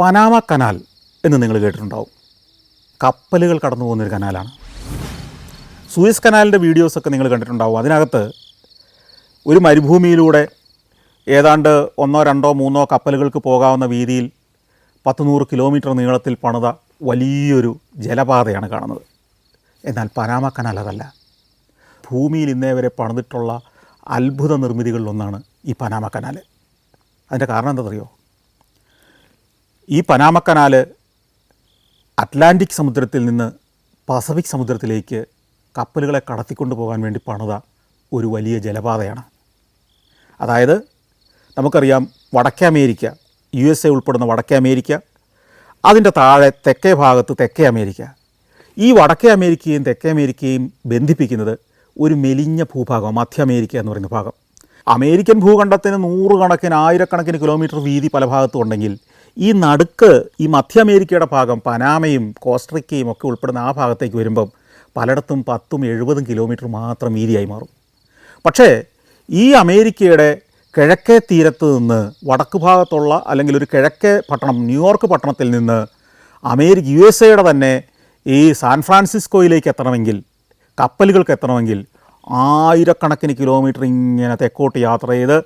Panama canal എന്ന് നിങ്ങൾ കേട്ടിട്ടുണ്ടാവും. കപ്പലുകൾ കടന്നു പോകുന്നൊരു കനാലാണ്. സൂയസ് കനാലിന്റെ വീഡിയോസൊക്കെ നിങ്ങൾ കണ്ടിട്ടുണ്ടാവും. അതിനകത്ത് ഒരു മരുഭൂമിയിലൂടെ ഏതാണ്ട് ഒന്നോ രണ്ടോ മൂന്നോ കപ്പലുകൾക്ക് പോകാവുന്ന വീതിയിൽ പത്ത് നൂറ് കിലോമീറ്റർ നീളത്തിൽ പണിത വലിയൊരു ജലപാതയാണ് കാണുന്നത്. എന്നാൽ പനാമ കനാൽ അതല്ല. ഭൂമിയിൽ ഇന്നേ വരെ പണിതിട്ടുള്ള അത്ഭുത നിർമ്മിതികളിലൊന്നാണ് ഈ പനാമ കനാൽ. അതിന്റെ കാരണം എന്താണെന്നറിയോ? ഈ പനാമക്കനാൽ കനാൽ അറ്റ്ലാന്റിക് സമുദ്രത്തിൽ നിന്ന് പസഫിക് സമുദ്രത്തിലേക്ക് കപ്പലുകളെ കടത്തിക്കൊണ്ടു പോകാൻ വേണ്ടി പണിത ഒരു വലിയ ജലപാതയാണ്. അതായത് നമുക്കറിയാം വടക്കേ അമേരിക്ക യു എസ് എ ഉൾപ്പെടുന്ന വടക്കേ അമേരിക്ക അതിന്റെ താഴെ തെക്കേ ഭാഗത്ത് തെക്കേ അമേരിക്ക. ഈ വടക്കേ അമേരിക്കയും തെക്കേ അമേരിക്കയും ബന്ധിപ്പിക്കുന്നത് ഒരു മെലിഞ്ഞ ഭൂഭാഗം മധ്യ അമേരിക്ക എന്ന് പറയുന്ന ഭാഗം. അമേരിക്കൻ ഭൂഖണ്ഡത്തിന് നൂറുകണക്കിന് ആയിരക്കണക്കിന് കിലോമീറ്റർ വീതി പല ഭാഗത്തും ഉണ്ടെങ്കിൽ ഈ നടുക്ക് ഈ മധ്യ അമേരിക്കയുടെ ഭാഗം പനാമയും കോസ്ട്രിക്കയും ഒക്കെ ഉൾപ്പെടുന്ന ആ ഭാഗത്തേക്ക് വരുമ്പം പലയിടത്തും പത്തും എഴുപതും കിലോമീറ്റർ മാത്രം വീതിയായി മാറും. പക്ഷേ ഈ അമേരിക്കയുടെ കിഴക്കേ തീരത്ത് നിന്ന് വടക്ക് ഭാഗത്തുള്ള അല്ലെങ്കിൽ ഒരു കിഴക്കേ പട്ടണം ന്യൂയോർക്ക് പട്ടണത്തിൽ നിന്ന് അമേരിക്ക യു എസ് എയുടെ തന്നെ ഈ സാൻ ഫ്രാൻസിസ്കോയിലേക്ക് എത്തണമെങ്കിൽ കപ്പലുകൾക്ക് എത്തണമെങ്കിൽ ആയിരക്കണക്കിന് കിലോമീറ്റർ ഇങ്ങനെ തെക്കോട്ട് യാത്ര ചെയ്ത്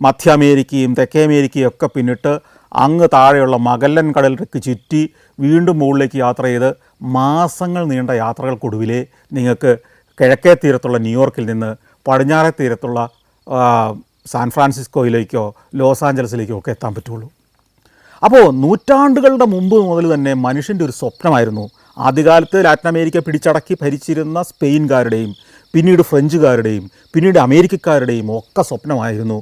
മധ്യ അമേരിക്കയും തെക്കേ അമേരിക്കയും ഒക്കെ പിന്നിട്ട് അങ്ങ് താഴെയുള്ള മകല്ലൻ കടലിലേക്ക് ചുറ്റി വീണ്ടും മുകളിലേക്ക് യാത്ര ചെയ്ത് മാസങ്ങൾ നീണ്ട യാത്രകൾക്കൊടുവിലേ നിങ്ങൾക്ക് കിഴക്കേ തീരത്തുള്ള ന്യൂയോർക്കിൽ നിന്ന് പടിഞ്ഞാറേ തീരത്തുള്ള സാൻ ഫ്രാൻസിസ്കോയിലേക്കോ ലോസ് ആഞ്ചലസിലേക്കോ ഒക്കെ എത്താൻ പറ്റുള്ളൂ. അപ്പോൾ നൂറ്റാണ്ടുകളുടെ മുമ്പ് മുതൽ തന്നെ മനുഷ്യന്റെ ഒരു സ്വപ്നമായിരുന്നു. ആദ്യകാലത്ത് ലാറ്റിൻ അമേരിക്ക പിടിച്ചടക്കി ഭരിച്ചിരുന്ന സ്പെയിൻകാരുടെയും പിന്നീട് ഫ്രഞ്ചുകാരുടെയും പിന്നീട് അമേരിക്കക്കാരുടെയും ഒക്കെ സ്വപ്നമായിരുന്നു.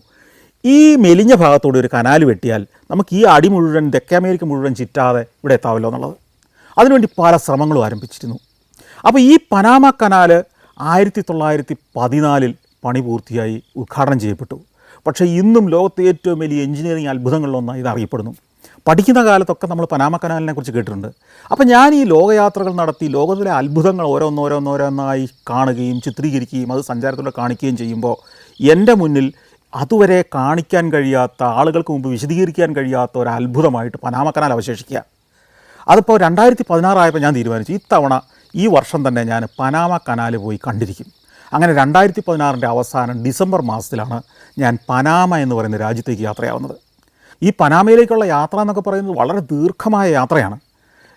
ഈ മെലിഞ്ഞ ഭാഗത്തോടെ ഒരു കനാൽ വെട്ടിയാൽ നമുക്ക് ഈ അടി മുഴുവൻ തെക്കേ അമേരിക്ക മുഴുവൻ ചുറ്റാതെ ഇവിടെ എത്താമല്ലോ എന്നുള്ളത്. അതിനുവേണ്ടി പല ശ്രമങ്ങളും ആരംഭിച്ചിരുന്നു. അപ്പോൾ ഈ പനാമ കനാൽ ആയിരത്തി തൊള്ളായിരത്തി പതിനാലിൽ പണി പൂർത്തിയായി ഉദ്ഘാടനം ചെയ്യപ്പെട്ടു. പക്ഷേ ഇന്നും ലോകത്തെ ഏറ്റവും വലിയ എഞ്ചിനീയറിംഗ് അത്ഭുതങ്ങളിലൊന്നായി ഇത് അറിയപ്പെടുന്നു. പഠിക്കുന്ന കാലത്തൊക്കെ നമ്മൾ പനാമ കനാലിനെ കുറിച്ച് കേട്ടിട്ടുണ്ട്. അപ്പോൾ ഞാൻ ഈ ലോകയാത്രകൾ നടത്തി ലോകത്തിലെ അത്ഭുതങ്ങൾ ഓരോന്നോരോന്നോരോന്നായി കാണുകയും ചിത്രീകരിക്കുകയും അത് സഞ്ചാരത്തിലൂടെ കാണിക്കുകയും ചെയ്യുമ്പോൾ എന്റെ മുന്നിൽ അതുവരെ കാണിക്കാൻ കഴിയാത്ത ആളുകൾക്ക് മുമ്പ് വിശദീകരിക്കാൻ കഴിയാത്ത ഒരു അത്ഭുതമായിട്ട് പനാമ കനാൽ അവശേഷിക്കുക. അതിപ്പോൾ രണ്ടായിരത്തി പതിനാറായപ്പോൾ ഞാൻ തീരുമാനിച്ചു ഇത്തവണ ഈ വർഷം തന്നെ ഞാൻ പനാമ കനാൽ പോയി കണ്ടിരിക്കും. അങ്ങനെ രണ്ടായിരത്തി പതിനാറിന്റെ അവസാനം ഡിസംബർ മാസത്തിലാണ് ഞാൻ പനാമ എന്ന് പറയുന്ന രാജ്യത്തേക്ക് യാത്രയാവുന്നത്. ഈ പനാമയിലേക്കുള്ള യാത്ര എന്നൊക്കെ പറയുന്നത് വളരെ ദീർഘമായ യാത്രയാണ്.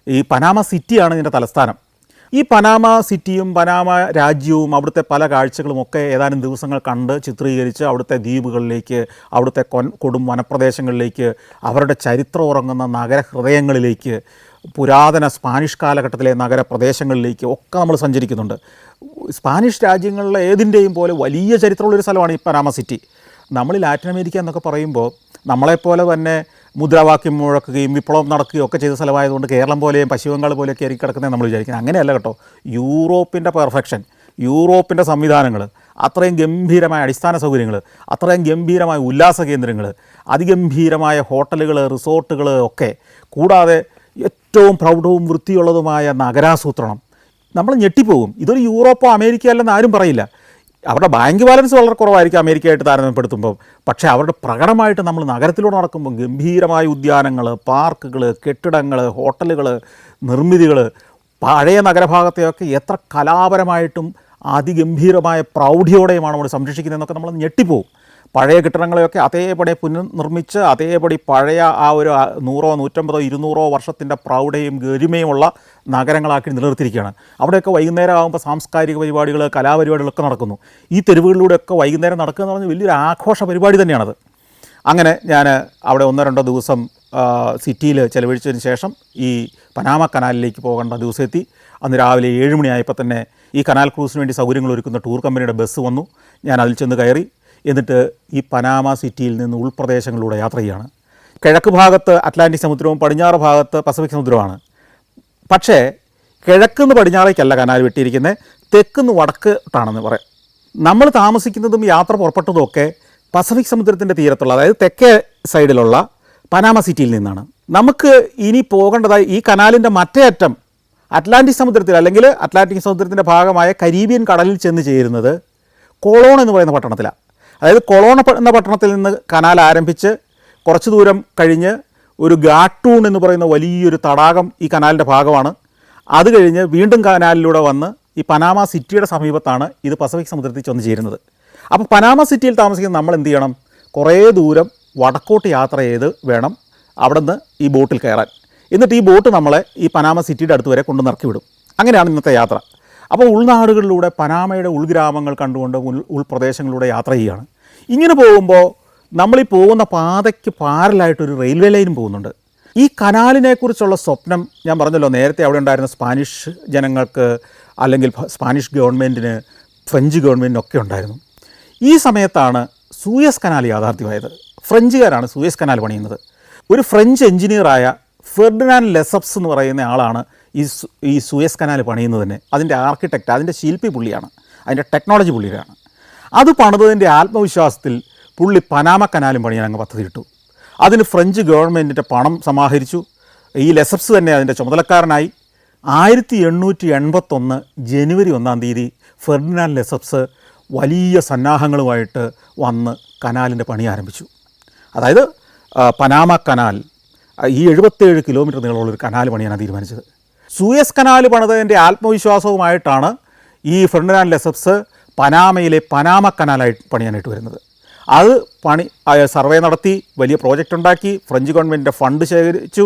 ഈ പനാമ സിറ്റിയാണ് ഇതിന്റെ തലസ്ഥാനം. ഈ പനാമ സിറ്റിയും പനാമ രാജ്യവും അവിടുത്തെ പല കാഴ്ചകളും ഒക്കെ ഏതാനും ദിവസങ്ങൾ കണ്ട് ചിത്രീകരിച്ച് അവിടുത്തെ ദ്വീപുകളിലേക്ക് അവിടുത്തെ കൊടും വനപ്രദേശങ്ങളിലേക്ക് അവരുടെ ചരിത്രം ഉറങ്ങുന്ന നഗരഹൃദയങ്ങളിലേക്ക് പുരാതന സ്പാനിഷ് കാലഘട്ടത്തിലെ നഗരപ്രദേശങ്ങളിലേക്ക് ഒക്കെ നമ്മൾ സഞ്ചരിക്കുന്നുണ്ട്. സ്പാനിഷ് രാജ്യങ്ങളിലെ ഏതിന്റെയും പോലെ വലിയ ചരിത്രമുള്ളൊരു സ്ഥലമാണ് ഈ പനാമ സിറ്റി. നമ്മൾ ലാറ്റിൻ അമേരിക്ക എന്നൊക്കെ പറയുമ്പോൾ നമ്മളെപ്പോലെ തന്നെ മുദ്രാവാക്യം മുഴക്കുകയും വിപ്ലവം നടക്കുകയും ഒക്കെ ചെയ്ത സ്ഥലമായതുകൊണ്ട് കേരളം പോലെയും പശ്ചിമ ബംഗാൾ പോലെയൊക്കെ ആയിരിക്കും കിടക്കുന്നത് നമ്മൾ വിചാരിക്കുന്നത്. അങ്ങനെയല്ല കേട്ടോ. യൂറോപ്പിന്റെ പെർഫെക്ഷൻ യൂറോപ്പിന്റെ സംവിധാനങ്ങൾ അത്രയും ഗംഭീരമായ അടിസ്ഥാന സൗകര്യങ്ങൾ അത്രയും ഗംഭീരമായ ഉല്ലാസ കേന്ദ്രങ്ങൾ അതിഗംഭീരമായ ഹോട്ടലുകൾ റിസോർട്ടുകൾ ഒക്കെ കൂടാതെ ഏറ്റവും പ്രൗഢവും വൃത്തിയുള്ളതുമായ നഗരാസൂത്രണം. നമ്മൾ ഞെട്ടിപ്പോകും. ഇതൊരു യൂറോപ്പോ അമേരിക്ക അല്ലെന്ന് ആരും പറയില്ല. അവരുടെ ബാങ്ക് ബാലൻസ് വളരെ കുറവായിരിക്കും അമേരിക്കയായിട്ട് താരതമ്യപ്പെടുത്തുമ്പോൾ പക്ഷേ അവരുടെ പ്രകടമായിട്ട് നമ്മൾ നഗരത്തിലൂടെ നടക്കുമ്പോൾ ഗംഭീരമായ ഉദ്യാനങ്ങൾ പാർക്കുകൾ കെട്ടിടങ്ങൾ ഹോട്ടലുകൾ നിർമ്മിതികൾ പഴയ നഗരഭാഗത്തെയൊക്കെ എത്ര കലാപരമായിട്ടും അതിഗംഭീരമായ പ്രൗഢിയോടെയുമാണ് നമ്മൾ സംരക്ഷിക്കുന്നതെന്നൊക്കെ നമ്മൾ ഞെട്ടിപ്പോവും. പഴയ കെട്ടിടങ്ങളെയൊക്കെ അതേപടി പുനർനിർമ്മിച്ച് അതേപടി പഴയ ആ ഒരു നൂറോ നൂറ്റമ്പതോ ഇരുന്നൂറോ വർഷത്തിന്റെ പ്രൗഢയും ഗരിമയുമുള്ള നഗരങ്ങളാക്കി നിലനിർത്തിയിരിക്കുകയാണ്. അവിടെയൊക്കെ വൈകുന്നേരം ആകുമ്പോൾ സാംസ്കാരിക പരിപാടികൾ കലാപരിപാടികളൊക്കെ നടക്കുന്നു. ഈ തെരുവുകളിലൂടെയൊക്കെ വൈകുന്നേരം നടക്കുക പറഞ്ഞാൽ വലിയൊരു ആഘോഷ പരിപാടി തന്നെയാണത്. അങ്ങനെ ഞാൻ അവിടെ ഒന്നോ രണ്ടോ ദിവസം സിറ്റിയിൽ ചെലവഴിച്ചതിന് ശേഷം ഈ പനാമ കനാലിലേക്ക് പോകേണ്ട ദിവസം എത്തി അന്ന് രാവിലെ ഏഴ് മണിയായപ്പോൾ തന്നെ ഈ കനാൽ ക്രൂസിന് വേണ്ടി സൗകര്യങ്ങൾ ഒരുക്കുന്ന ടൂർ കമ്പനിയുടെ ബസ് വന്നു. ഞാൻ അതിൽ ചെന്ന് കയറി. എന്നിട്ട് ഈ പനാമ സിറ്റിയിൽ നിന്ന് ഉൾപ്രദേശങ്ങളിലൂടെ യാത്ര ചെയ്യുകയാണ് കിഴക്ക് ഭാഗത്ത് അറ്റ്ലാന്റിക് സമുദ്രവും പടിഞ്ഞാറ് ഭാഗത്ത് പസഫിക് സമുദ്രവുമാണ്. പക്ഷേ കിഴക്കുന്ന് പടിഞ്ഞാറേക്കല്ല കനാൽ വെട്ടിയിരിക്കുന്നത് തെക്കുന്ന് വടക്കോട്ടാണെന്ന് പറയാം. നമ്മൾ താമസിക്കുന്നതും യാത്ര പുറപ്പെട്ടതും ഒക്കെ പസഫിക് സമുദ്രത്തിന്റെ തീരത്തുള്ള അതായത് തെക്കേ സൈഡിലുള്ള പനാമ സിറ്റിയിൽ നിന്നാണ്. നമുക്ക് ഇനി പോകേണ്ടതായി ഈ കനാലിന്റെ മറ്റേ അറ്റം അറ്റ്ലാന്റിക് സമുദ്രത്തിൽ അല്ലെങ്കിൽ അറ്റ്ലാന്റിക് സമുദ്രത്തിന്റെ ഭാഗമായ കരീബിയൻ കടലിൽ ചെന്ന് ചേരുന്നത് കോളോൺ എന്ന് പറയുന്ന പട്ടണത്തിലാണ് അതായത് കൊളോണ എന്ന പട്ടണത്തിൽ നിന്ന് കനാൽ ആരംഭിച്ച് കുറച്ച് ദൂരം കഴിഞ്ഞ് ഒരു ഗാട്ടൂൺ എന്ന് പറയുന്ന വലിയൊരു തടാകം ഈ കനാലിന്റെ ഭാഗമാണ്. അത് കഴിഞ്ഞ് വീണ്ടും കനാലിലൂടെ വന്ന് ഈ പനാമ സിറ്റിയുടെ സമീപത്താണ് ഇത് പസഫിക് സമുദ്രത്തിൽ ചെന്ന് ചേരുന്നത്. അപ്പോൾ പനാമ സിറ്റിയിൽ താമസിക്കുന്ന നമ്മൾ എന്ത് ചെയ്യണം? കുറേ ദൂരം വടക്കോട്ട് യാത്ര ചെയ്ത് വേണം അവിടെ നിന്ന് ഈ ബോട്ടിൽ കയറാൻ. എന്നിട്ട് ഈ ബോട്ട് നമ്മളെ ഈ പനാമ സിറ്റിയുടെ അടുത്ത് വരെ കൊണ്ടു നിറക്കി വിടും അങ്ങനെയാണ് ഇന്നത്തെ യാത്ര. അപ്പോൾ ഉൾനാടുകളിലൂടെ പനാമയുടെ ഉൾഗ്രാമങ്ങൾ കണ്ടുകൊണ്ട് ഉൾ ഉൾപ്രദേശങ്ങളിലൂടെ യാത്ര ചെയ്യുകയാണ്. ഇങ്ങനെ പോകുമ്പോൾ നമ്മൾ ഈ പോകുന്ന പാതയ്ക്ക് പാരലായിട്ടൊരു റെയിൽവേ ലൈനും പോകുന്നുണ്ട്. ഈ കനാലിനെക്കുറിച്ചുള്ള സ്വപ്നം ഞാൻ പറഞ്ഞല്ലോ നേരത്തെ അവിടെ ഉണ്ടായിരുന്ന സ്പാനിഷ് ജനങ്ങൾക്ക് അല്ലെങ്കിൽ സ്പാനിഷ് ഗവൺമെന്റിന് ഫ്രഞ്ച് ഗവൺമെന്റിനൊക്കെ ഉണ്ടായിരുന്നു. ഈ സമയത്താണ് സൂയസ് കനാൽ യാഥാർത്ഥ്യമായത്. ഫ്രഞ്ചുകാരാണ് സൂയസ് കനാൽ പണിയുന്നത്. ഒരു ഫ്രഞ്ച് എഞ്ചിനീയറായ ഫെർഡിനാൻ ലെസപ്സ് എന്ന് പറയുന്ന ആളാണ് ഈ ഈ സുയസ് കനാൽ പണിയുന്നത് തന്നെ അതിന്റെ ആർക്കിടെക്റ്റ് അതിന്റെ ശില്പി പുള്ളിയാണ്. അതിന്റെ ടെക്നോളജി പുള്ളിയാണ്. അത് പണിതതിന്റെ ആത്മവിശ്വാസത്തിൽ പുള്ളി പനാമ കനാലും പണിയാൻ അങ്ങ് പദ്ധതി ഇട്ടു അതിന് ഫ്രഞ്ച് ഗവൺമെന്റിന്റെ പണം സമാഹരിച്ചു. ഈ ലെസപ്സ് തന്നെ അതിന്റെ ചുമതലക്കാരനായി. ആയിരത്തി എണ്ണൂറ്റി എൺപത്തൊന്ന് ജനുവരി ഒന്നാം തീയതി ഫെർഡിനാൻഡ് ലെസപ്സ് വലിയ സന്നാഹങ്ങളുമായിട്ട് വന്ന് കനാലിന്റെ പണി ആരംഭിച്ചു. അതായത് പനാമ കനാൽ ഈ എഴുപത്തേഴ് കിലോമീറ്റർ നീളമുള്ളൊരു കനാൽ പണിയാണ് തീരുമാനിച്ചത്. സൂയസ് കനാൽ പണിതതിന്റെ ആത്മവിശ്വാസവുമായിട്ടാണ് ഈ ഫെർഡിനാൻ ലെസപ്സ് പനാമയിലെ പനാമ കനാലായിട്ട് പണിയാനായിട്ട് വരുന്നത്. അത് പണി സർവേ നടത്തി വലിയ പ്രോജക്റ്റ് ഉണ്ടാക്കി ഫ്രഞ്ച് ഗവൺമെന്റിന്റെ ഫണ്ട് ശേഖരിച്ചു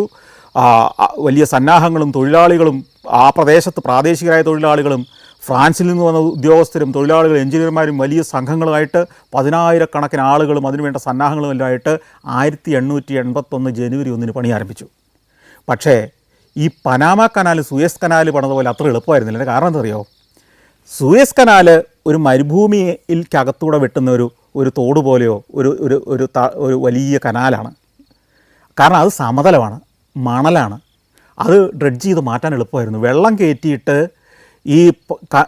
വലിയ സന്നാഹങ്ങളും തൊഴിലാളികളും ആ പ്രദേശത്ത് പ്രാദേശികരായ തൊഴിലാളികളും ഫ്രാൻസിൽ നിന്ന് വന്ന ഉദ്യോഗസ്ഥരും തൊഴിലാളികളും എഞ്ചിനീയർമാരും വലിയ സംഘങ്ങളുമായിട്ട് പതിനായിരക്കണക്കിന് ആളുകളും അതിനുവേണ്ട സന്നാഹങ്ങളും എല്ലാം ആയിട്ട് ആയിരത്തി എണ്ണൂറ്റി എൺപത്തൊന്ന് ജനുവരി ഒന്നിന് പണി ആരംഭിച്ചു. പക്ഷേ ഈ പനാമ കനാൽ സൂയസ് കനാൽ പണിത പോലെ അത്ര എളുപ്പമായിരുന്നില്ല. കാരണം എന്തറിയോ സൂയസ് കനാൽ ഒരു മരുഭൂമിയിൽക്കകത്തൂടെ വെട്ടുന്ന ഒരു ഒരു തോട് പോലെയോ ഒരു ഒരു ഒരു ത- ഒരു വലിയ കനാലാണ്. കാരണം അത് സമതലമാണ് മണലാണ്. അത് ഡ്രഡ്ജ് ചെയ്ത് മാറ്റാൻ എളുപ്പമായിരുന്നു. വെള്ളം കയറ്റിയിട്ട് ഈ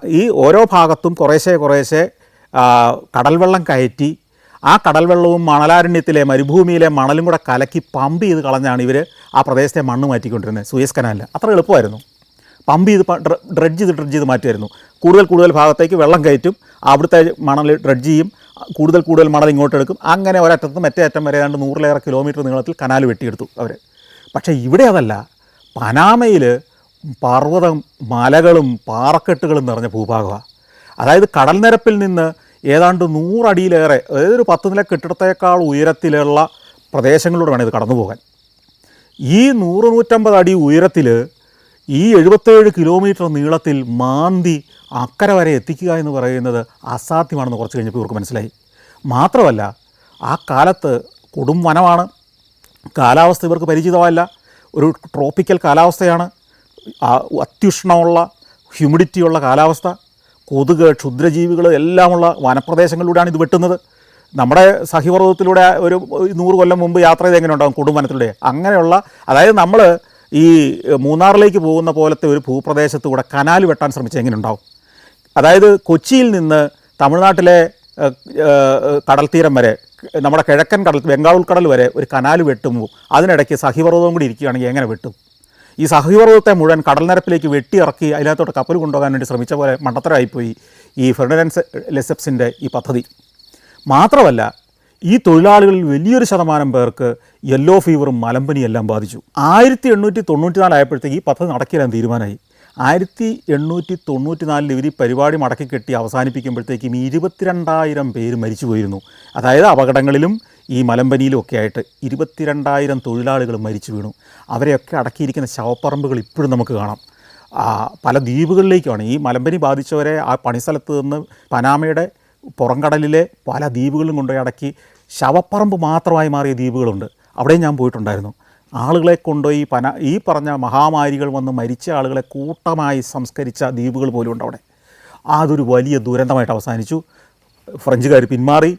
ഈ ഓരോ ഭാഗത്തും കുറേശ്ശെ കുറേശ്ശെ കടൽവെള്ളം കടൽ വെള്ളം കയറ്റി ആ കടൽ വെള്ളവും മണലാരണ്യത്തിലെ മരുഭൂമിയിലെ മണലും കൂടെ കലക്കി പമ്പ് ചെയ്ത് കളഞ്ഞാണ് ഇവർ ആ പ്രദേശത്തെ മണ്ണ് മാറ്റിക്കൊണ്ടിരുന്നത് സൂയസ് കനാലിൽ അത്ര എളുപ്പമായിരുന്നു. പമ്പ് ചെയ്ത് ഡ്രഡ്ജ് ചെയ്ത് ഡ്രഡ്ജ് ചെയ്ത് മാറ്റുമായിരുന്നു. കൂടുതൽ കൂടുതൽ ഭാഗത്തേക്ക് വെള്ളം കയറ്റും അവിടുത്തെ മണൽ ഡ്രഡ്ജ് ചെയ്യും കൂടുതൽ കൂടുതൽ മണൽ ഇങ്ങോട്ട് എടുക്കും. അങ്ങനെ ഒരറ്റത്ത് മറ്റേ അറ്റം വരെ ഏതാണ്ട് നൂറിലേറെ കിലോമീറ്റർ നീളത്തിൽ കനാൽ വെട്ടിയെടുത്തു അവർ പക്ഷേ ഇവിടെ അതല്ല. പനാമയിൽ പർവതം മലകളും പാറക്കെട്ടുകളും നിറഞ്ഞ ഭൂഭാഗമാണ് അതായത് കടൽനിരപ്പിൽ നിന്ന് ഏതാണ്ട് നൂറടിയിലേറെ അതായത് ഒരു പത്ത് നില കെട്ടിടത്തേക്കാൾ ഉയരത്തിലുള്ള പ്രദേശങ്ങളിലൂടെ വേണം ഇത് കടന്നു പോകാൻ ഈ നൂറ് നൂറ്റമ്പത് അടി ഉയരത്തിൽ ഈ എഴുപത്തേഴ് കിലോമീറ്റർ നീളത്തിൽ മാന്തി അക്കരെ വരെ എത്തിക്കുക എന്ന് പറയുന്നത് അസാധ്യമാണെന്ന് കുറച്ച് കഴിഞ്ഞപ്പോൾ ഇവർക്ക് മനസ്സിലായി. മാത്രമല്ല ആ കാലത്ത് കൊടും വനമാണ്. കാലാവസ്ഥ ഇവർക്ക് പരിചിതമല്ല. ഒരു ട്രോപ്പിക്കൽ കാലാവസ്ഥയാണ്. അത്യുഷ്ണമുള്ള ഹ്യൂമിഡിറ്റിയുള്ള കാലാവസ്ഥ. കൊതുക് ക്ഷുദ്രജീവികൾ എല്ലാമുള്ള വനപ്രദേശങ്ങളിലൂടെയാണ് ഇത് വെട്ടുന്നത്. നമ്മുടെ സഹിപർവതത്തിലൂടെ ഒരു നൂറ് കൊല്ലം മുമ്പ് യാത്ര ചെയ്ത് എങ്ങനെ ഉണ്ടാകും കൊടുംവനത്തിലൂടെ? അങ്ങനെയുള്ള അതായത് നമ്മൾ ഈ മൂന്നാറിലേക്ക് പോകുന്ന പോലത്തെ ഒരു ഭൂപ്രദേശത്ത് കൂടെ കനാൽ വെട്ടാൻ ശ്രമിച്ചാൽ എങ്ങനെ ഉണ്ടാവും അതായത് കൊച്ചിയിൽ നിന്ന് തമിഴ്നാട്ടിലെ ഏഹ്, ഏഹ്, കടൽ തീരം വരെ നമ്മുടെ കിഴക്കൻ കടൽ ബംഗാൾ ഉൾക്കടൽ വരെ ഒരു കനാൽ വെട്ടുമ്പോൾ അതിനിടയ്ക്ക് സഹിപർവതം കൂടി ഇരിക്കുകയാണെങ്കിൽ എങ്ങനെ വെട്ടും? ഈ സഹകരണത്തെ മുഴുവൻ കടൽ നിരപ്പിലേക്ക് വെട്ടി ഇറക്കി അതിനകത്തോട്ട് കപ്പൽ കൊണ്ടുപോകാൻ വേണ്ടി ശ്രമിച്ച പോലെ മണ്ടത്തരമായിപ്പോയി ഈ ഫെർഡിനൻസ് ലെസെപ്സിന്റെ ഈ പദ്ധതി. മാത്രമല്ല ഈ തൊഴിലാളികളിൽ വലിയൊരു ശതമാനം പേർക്ക് യെല്ലോ ഫീവറും മലമ്പനിയും എല്ലാം ബാധിച്ചു. ആയിരത്തി എണ്ണൂറ്റി തൊണ്ണൂറ്റി നാലായപ്പോഴത്തേക്ക് ഈ പദ്ധതി നടക്കില്ലാൻ തീരുമാനമായി. ആയിരത്തി എണ്ണൂറ്റി തൊണ്ണൂറ്റി നാലിൽ ഇവർ ഈ പരിപാടി മടക്കി കെട്ടി അവസാനിപ്പിക്കുമ്പോഴത്തേക്കും ഇരുപത്തിരണ്ടായിരം പേര് മരിച്ചു പോയിരുന്നു. അതായത് അപകടങ്ങളിലും ഈ മലമ്പനിയിലും ഒക്കെ ആയിട്ട് ഇരുപത്തിരണ്ടായിരം തൊഴിലാളികൾ മരിച്ചു വീണു. അവരെയൊക്കെ അടക്കിയിരിക്കുന്ന ശവപ്പറമ്പുകൾ ഇപ്പോഴും നമുക്ക് കാണാം. പല ദ്വീപുകളിലേക്കാണ്. ഈ മലമ്പനി ബാധിച്ചവരെ ആ പണിസ്ഥലത്ത് നിന്ന് പനാമയുടെ പുറംകടലിലെ പല ദ്വീപുകളിലും കൊണ്ടുപോയി അടക്കി ശവപ്പറമ്പ് മാത്രമായി മാറിയ ദ്വീപുകളുണ്ട്. അവിടെയും ഞാൻ പോയിട്ടുണ്ടായിരുന്നു. ആളുകളെ കൊണ്ടുപോയി പന ഈ പറഞ്ഞ മഹാമാരികൾ വന്ന് മരിച്ച ആളുകളെ കൂട്ടമായി സംസ്കരിച്ച ദ്വീപുകൾ പോലും ഉണ്ട് അവിടെ. അതൊരു വലിയ ദുരന്തമായിട്ട് അവസാനിച്ചു. ഫ്രഞ്ചുകാർ പിന്മാറി.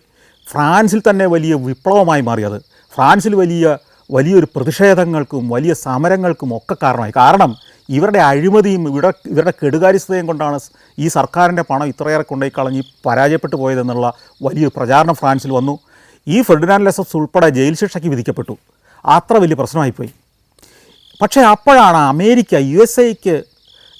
ഫ്രാൻസിൽ തന്നെ വലിയ വിപ്ലവമായി മാറി അത്. ഫ്രാൻസിൽ വലിയ വലിയൊരു പ്രതിഷേധങ്ങൾക്കും വലിയ സമരങ്ങൾക്കും ഒക്കെ കാരണമായി. കാരണം ഇവരുടെ അഴിമതിയും ഇവിടെ ഇവരുടെ കെടുകാര്യസ്ഥതയും കൊണ്ടാണ് ഈ സർക്കാരിന്റെ പണം ഇത്രയേറെ കൊണ്ടുപോയി കളഞ്ഞ് പരാജയപ്പെട്ടു പോയതെന്നുള്ള വലിയ പ്രചാരണം ഫ്രാൻസിൽ വന്നു. ഈ ഫെർഡിനാൻഡ് ലെസപ്സ് ഉൾപ്പെടെ ജയിൽ ശിക്ഷയ്ക്ക് വിധിക്കപ്പെട്ടു. അത്ര വലിയ പ്രശ്നമായിപ്പോയി. പക്ഷേ അപ്പോഴാണ് അമേരിക്ക യു എസ് എക്ക്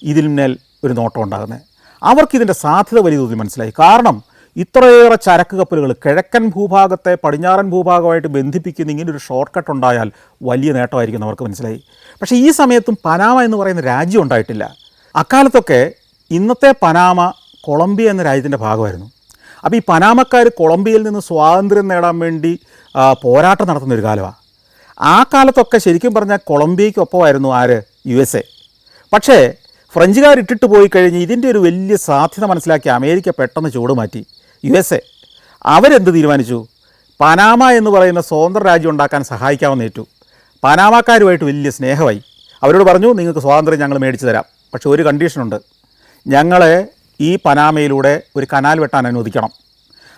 ഇതിന്മേൽ ഒരു നോട്ടം ഉണ്ടാകുന്നത്. അവർക്കിതിന്റെ സാധ്യത വലിയ തോതിൽ മനസ്സിലായി. കാരണം ഇത്രയേറെ ചരക്ക് കപ്പലുകൾ കിഴക്കൻ ഭൂഭാഗത്തെ പടിഞ്ഞാറൻ ഭൂഭാഗമായിട്ട് ബന്ധിപ്പിക്കുന്ന ഇങ്ങനെ ഒരു ഷോർട്ട് കട്ട് ഉണ്ടായാൽ വലിയ നേട്ടമായിരിക്കും അവർക്ക് മനസ്സിലായി. പക്ഷേ ഈ സമയത്തും പനാമ എന്ന് പറയുന്ന രാജ്യം ഉണ്ടായിട്ടില്ല. അക്കാലത്തൊക്കെ ഇന്നത്തെ പനാമ കൊളംബിയ എന്ന രാജ്യത്തിന്റെ ഭാഗമായിരുന്നു. അപ്പോൾ ഈ പനാമക്കാർ കൊളംബിയയിൽ നിന്ന് സ്വാതന്ത്ര്യം നേടാൻ വേണ്ടി പോരാട്ടം നടത്തുന്ന ഒരു കാലമാണ്. ആ കാലത്തൊക്കെ ശരിക്കും പറഞ്ഞാൽ കൊളംബിയയ്ക്കൊപ്പമായിരുന്നു ആര്? U S A. പക്ഷേ ഫ്രഞ്ചുകാർ ഇട്ടിട്ട് പോയി കഴിഞ്ഞ് ഇതിന്റെ ഒരു വലിയ സാധ്യത മനസ്സിലാക്കി അമേരിക്ക പെട്ടെന്ന് ചൂട് മാറ്റി യു എസ് എ. അവരെന്ത് തീരുമാനിച്ചു? പനാമ എന്ന് പറയുന്ന സ്വതന്ത്ര രാജ്യം ഉണ്ടാക്കാൻ സഹായിക്കാമെന്ന് ഏറ്റു. പനാമക്കാരുമായിട്ട് വലിയ സ്നേഹമായി. അവരോട് പറഞ്ഞു നിങ്ങൾക്ക് സ്വാതന്ത്ര്യം ഞങ്ങൾ മേടിച്ചു തരാം. പക്ഷേ ഒരു കണ്ടീഷനുണ്ട് ഞങ്ങളെ ഈ പനാമയിലൂടെ ഒരു കനാൽ വെട്ടാൻ അനുവദിക്കണം.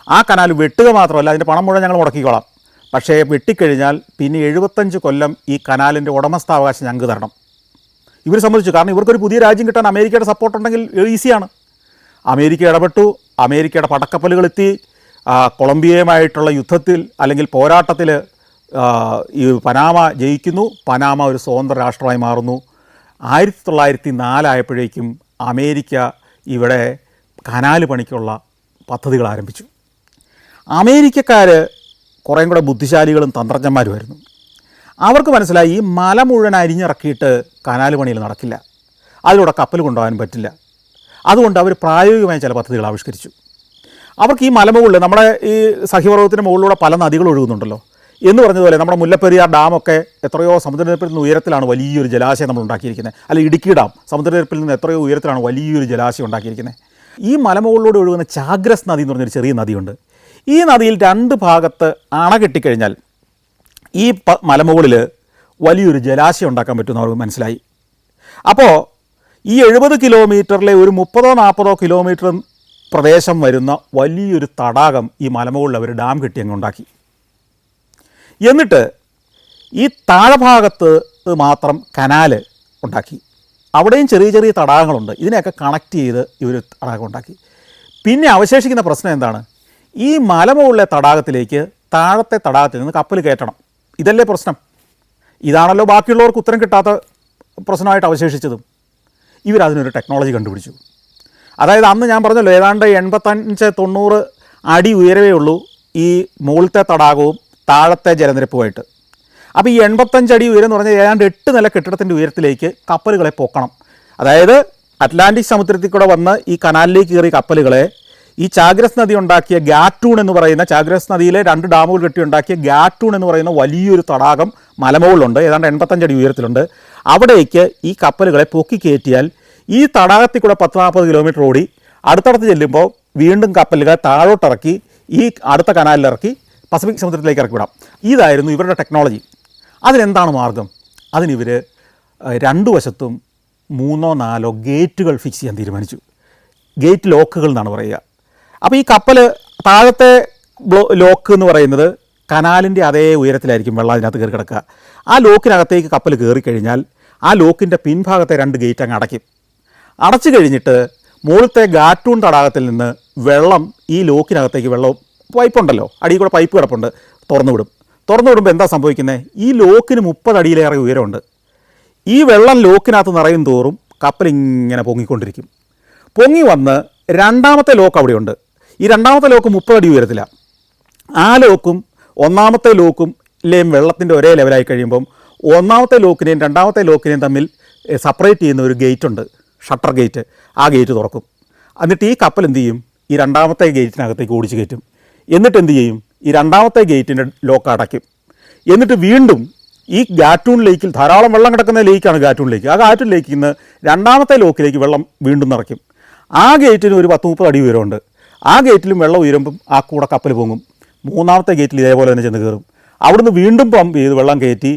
ആ കനാൽ വെട്ടുക മാത്രമല്ല അതിന്റെ പണം മുഴുവൻ ഞങ്ങൾ മുടക്കിക്കോളാം. പക്ഷേ വെട്ടിക്കഴിഞ്ഞാൽ പിന്നെ എഴുപത്തഞ്ച് കൊല്ലം ഈ കനാലിന്റെ ഉടമസ്ഥാവകാശം ഞങ്ങൾക്ക് തരണം. ഇവർ സമ്മതിച്ചു. കാരണം ഇവർക്കൊരു പുതിയ രാജ്യം കിട്ടാൻ അമേരിക്കയുടെ സപ്പോർട്ട് ഉണ്ടെങ്കിൽ ഈസിയാണ് അമേരിക്ക ഇടപെട്ടു. അമേരിക്കയുടെ പടക്കപ്പലുകളെത്തി കൊളംബിയയുമായിട്ടുള്ള യുദ്ധത്തിൽ അല്ലെങ്കിൽ പോരാട്ടത്തിൽ ഈ പനാമ ജയിക്കുന്നു. പനാമ ഒരു സ്വതന്ത്ര രാഷ്ട്രമായി മാറുന്നു. ആയിരത്തി തൊള്ളായിരത്തി നാലായപ്പോഴേക്കും അമേരിക്ക ഇവിടെ കനാല് പണിക്കുള്ള പദ്ധതികൾ ആരംഭിച്ചു. അമേരിക്കക്കാർ കുറേം കൂടെ ബുദ്ധിശാലികളും തന്ത്രജ്ഞന്മാരുമായിരുന്നു. അവർക്ക് മനസ്സിലായി ഈ മല മുഴുവൻ അരിഞ്ഞിറക്കിയിട്ട് കനാൽ പണിയിൽ നടക്കില്ല. അതിലൂടെ കപ്പൽ കൊണ്ടുപോകാൻ പറ്റില്ല. അതുകൊണ്ട് അവർ പ്രായോഗികമായ ചില പദ്ധതികൾ ആവിഷ്കരിച്ചു. അവർക്ക് ഈ മലമുകളിൽ നമ്മുടെ ഈ സഹ്യപർവതത്തിന്റെ മുകളിലൂടെ പല നദികൾ ഒഴുകുന്നുണ്ടല്ലോ. എന്ന് പറഞ്ഞതുപോലെ നമ്മുടെ മുല്ലപ്പെരിയാർ ഡാമൊക്കെ എത്രയോ സമുദ്രനിരപ്പിൽ നിന്ന് ഉയരത്തിലാണ് വലിയൊരു ജലാശയം നമ്മൾ ഉണ്ടാക്കിയിരിക്കുന്നത്. അല്ലെ ഇടുക്കി ഡാം സമുദ്രനിരപ്പിൽ നിന്ന് എത്രയോ ഉയരത്തിലാണ് വലിയൊരു ജലാശയം ഉണ്ടാക്കിയിരിക്കുന്നത്. ഈ മലമുകളിലൂടെ ഒഴുകുന്ന ചാഗ്രസ് നദി എന്ന് പറഞ്ഞൊരു ചെറിയ നദിയുണ്ട്. ഈ നദിയിൽ രണ്ട് ഭാഗത്ത് അണ കെട്ടിക്കഴിഞ്ഞാൽ ഈ മലമുകളിൽ വലിയൊരു ജലാശയം ഉണ്ടാക്കാൻ പറ്റുമെന്ന് അവർക്ക് മനസ്സിലായി. അപ്പോൾ ഈ എഴുപത് കിലോമീറ്ററിലെ ഒരു മുപ്പതോ നാൽപ്പതോ കിലോമീറ്റർ പ്രദേശം വരുന്ന വലിയൊരു തടാകം ഈ മലമുകളിൽ അവർ ഡാം കെട്ടി അങ്ങ് ഉണ്ടാക്കി. എന്നിട്ട് ഈ താഴെഭാഗത്ത് മാത്രം കനാല് ഉണ്ടാക്കി. അവിടെയും ചെറിയ ചെറിയ തടാകങ്ങളുണ്ട്. ഇതിനെയൊക്കെ കണക്ട് ചെയ്ത് ഇവർ തടാകം ഉണ്ടാക്കി. പിന്നെ അവശേഷിക്കുന്ന പ്രശ്നം എന്താണ്? ഈ മലമുകളിലെ തടാകത്തിലേക്ക് താഴത്തെ തടാകത്തിൽ നിന്ന് കപ്പൽ കയറ്റണം. ഇതല്ലേ പ്രശ്നം. ഇതാണല്ലോ ബാക്കിയുള്ളവർക്ക് ഉത്തരം കിട്ടാത്ത പ്രശ്നമായിട്ട് അവശേഷിച്ചതും. ഇവരതിനൊരു ടെക്നോളജി കണ്ടുപിടിച്ചു. അതായത് അന്ന് ഞാൻ പറഞ്ഞല്ലോ ഏതാണ്ട് എൺപത്തഞ്ച് തൊണ്ണൂറ് അടി ഉയരവേ ഉള്ളൂ ഈ മുകളിലത്തെ തടാകവും താഴത്തെ ജലനിരപ്പുമായിട്ട്. അപ്പോൾ ഈ എൺപത്തഞ്ച് അടി ഉയരം എന്ന് പറഞ്ഞാൽ ഏതാണ്ട് എട്ട് നില കെട്ടിടത്തിന്റെ ഉയരത്തിലേക്ക് കപ്പലുകളെ പൊക്കണം. അതായത് അറ്റ്ലാന്റിക് സമുദ്രത്തിൽ കൂടെ വന്ന് ഈ കനാലിലേക്ക് കയറിയ കപ്പലുകളെ ഈ ചാഗ്രസ് നദി ഉണ്ടാക്കിയ ഗാറ്റൂൺ എന്ന് പറയുന്ന ചാഗ്രസ് നദിയിലെ രണ്ട് ഡാമുകൾ കെട്ടി ഉണ്ടാക്കിയ ഗാറ്റൂൺ എന്ന് പറയുന്ന വലിയൊരു തടാകം മലമുകളിലുണ്ട് ഏതാണ്ട് എൺപത്തഞ്ചടി ഉയരത്തിലുണ്ട്. അവിടേക്ക് ഈ കപ്പലുകളെ പൊക്കി കയറ്റിയാൽ ഈ തടാകത്തിൽ കൂടെ പത്ത് നാൽപ്പത് കിലോമീറ്റർ ഓടി അടുത്തടുത്ത് ചെല്ലുമ്പോൾ വീണ്ടും കപ്പലുകൾ താഴോട്ടിറക്കി ഈ അടുത്ത കനാലിലിറക്കി പസഫിക് സമുദ്രത്തിലേക്ക് ഇറക്കി വിടാം. ഇതായിരുന്നു ഇവരുടെ ടെക്നോളജി അതിനെന്താണ് മാർഗം? അതിനിവർ രണ്ടു വശത്തും മൂന്നോ നാലോ ഗേറ്റുകൾ ഫിക്സ് ചെയ്യാൻ തീരുമാനിച്ചു. ഗേറ്റ് ലോക്കുകൾ എന്നാണ് പറയുക. അപ്പോൾ ഈ കപ്പൽ താഴത്തെ ലോക്ക് എന്ന് പറയുന്നത് കനാലിന്റെ അതേ ഉയരത്തിലായിരിക്കും വെള്ളം അതിനകത്ത് കയറി കിടക്കുക. ആ ലോക്കിനകത്തേക്ക് കപ്പൽ കയറി കഴിഞ്ഞാൽ ആ ലോക്കിന്റെ പിൻഭാഗത്തെ രണ്ട് ഗേറ്റ് അങ്ങ് അടയ്ക്കും. അടച്ചു കഴിഞ്ഞിട്ട് മുകളിലത്തെ ഗാറ്റൂൺ തടാകത്തിൽ നിന്ന് വെള്ളം ഈ ലോക്കിനകത്തേക്ക് വെള്ളം പൈപ്പുണ്ടല്ലോ അടിയിൽ കൂടെ പൈപ്പ് കിടപ്പുണ്ട് തുറന്നു വിടും. തുറന്നു വിടുമ്പോൾ എന്താ സംഭവിക്കുന്നത് ഈ ലോക്കിന് മുപ്പത് അടിയിലേറെ ഉയരമുണ്ട്. ഈ വെള്ളം ലോക്കിനകത്ത് നിറയും തോറും കപ്പൽ ഇങ്ങനെ പൊങ്ങിക്കൊണ്ടിരിക്കും. പൊങ്ങി വന്ന് രണ്ടാമത്തെ ലോക്ക് അവിടെയുണ്ട്. ഈ രണ്ടാമത്തെ ലോക്ക് അടി ഉയരത്തില്ല ആ ലോക്കും ഒന്നാമത്തെ ലോക്കും ലെയും വെള്ളത്തിന്റെ ഒരേ ലെവലായി കഴിയുമ്പം ഒന്നാമത്തെ ലോക്കിനെയും രണ്ടാമത്തെ ലോക്കിനെയും തമ്മിൽ സെപ്പറേറ്റ് ചെയ്യുന്ന ഒരു ഗേറ്റ് ഉണ്ട് ഷട്ടർ ഗേറ്റ്. ആ ഗേറ്റ് തുറക്കും. എന്നിട്ട് ഈ കപ്പൽ എന്ത് ചെയ്യും? ഈ രണ്ടാമത്തെ ഗേറ്റിനകത്തേക്ക് ഓടിച്ച് കയറ്റും. എന്നിട്ട് എന്ത് ചെയ്യും? ഈ രണ്ടാമത്തെ ഗേറ്റിന്റെ ലോക്ക് അടയ്ക്കും. എന്നിട്ട് വീണ്ടും ഈ ഗാറ്റൂൺ ലേക്കിൽ ധാരാളം വെള്ളം കിടക്കുന്ന ലേക്കാണ് ഗാറ്റൂൺ ലേക്ക്. ആ ഗാറ്റൂൺ ലേക്കിൽ നിന്ന് രണ്ടാമത്തെ ലോക്കിലേക്ക് വെള്ളം വീണ്ടും നിറയ്ക്കും. ആ ഗേറ്റിന് ഒരു പത്ത് മുപ്പത് അടി ഉയരമുണ്ട്. ആ ഗേറ്റിലും വെള്ളം ഉയരുമ്പം ആ കൂടെ കപ്പൽ പൊങ്ങും. മൂന്നാമത്തെ ഗേറ്റിൽ ഇതേപോലെ തന്നെ ചെന്ന് കയറും അവിടുന്ന് വീണ്ടും പമ്പ് ചെയ്ത് വെള്ളം കയറ്റി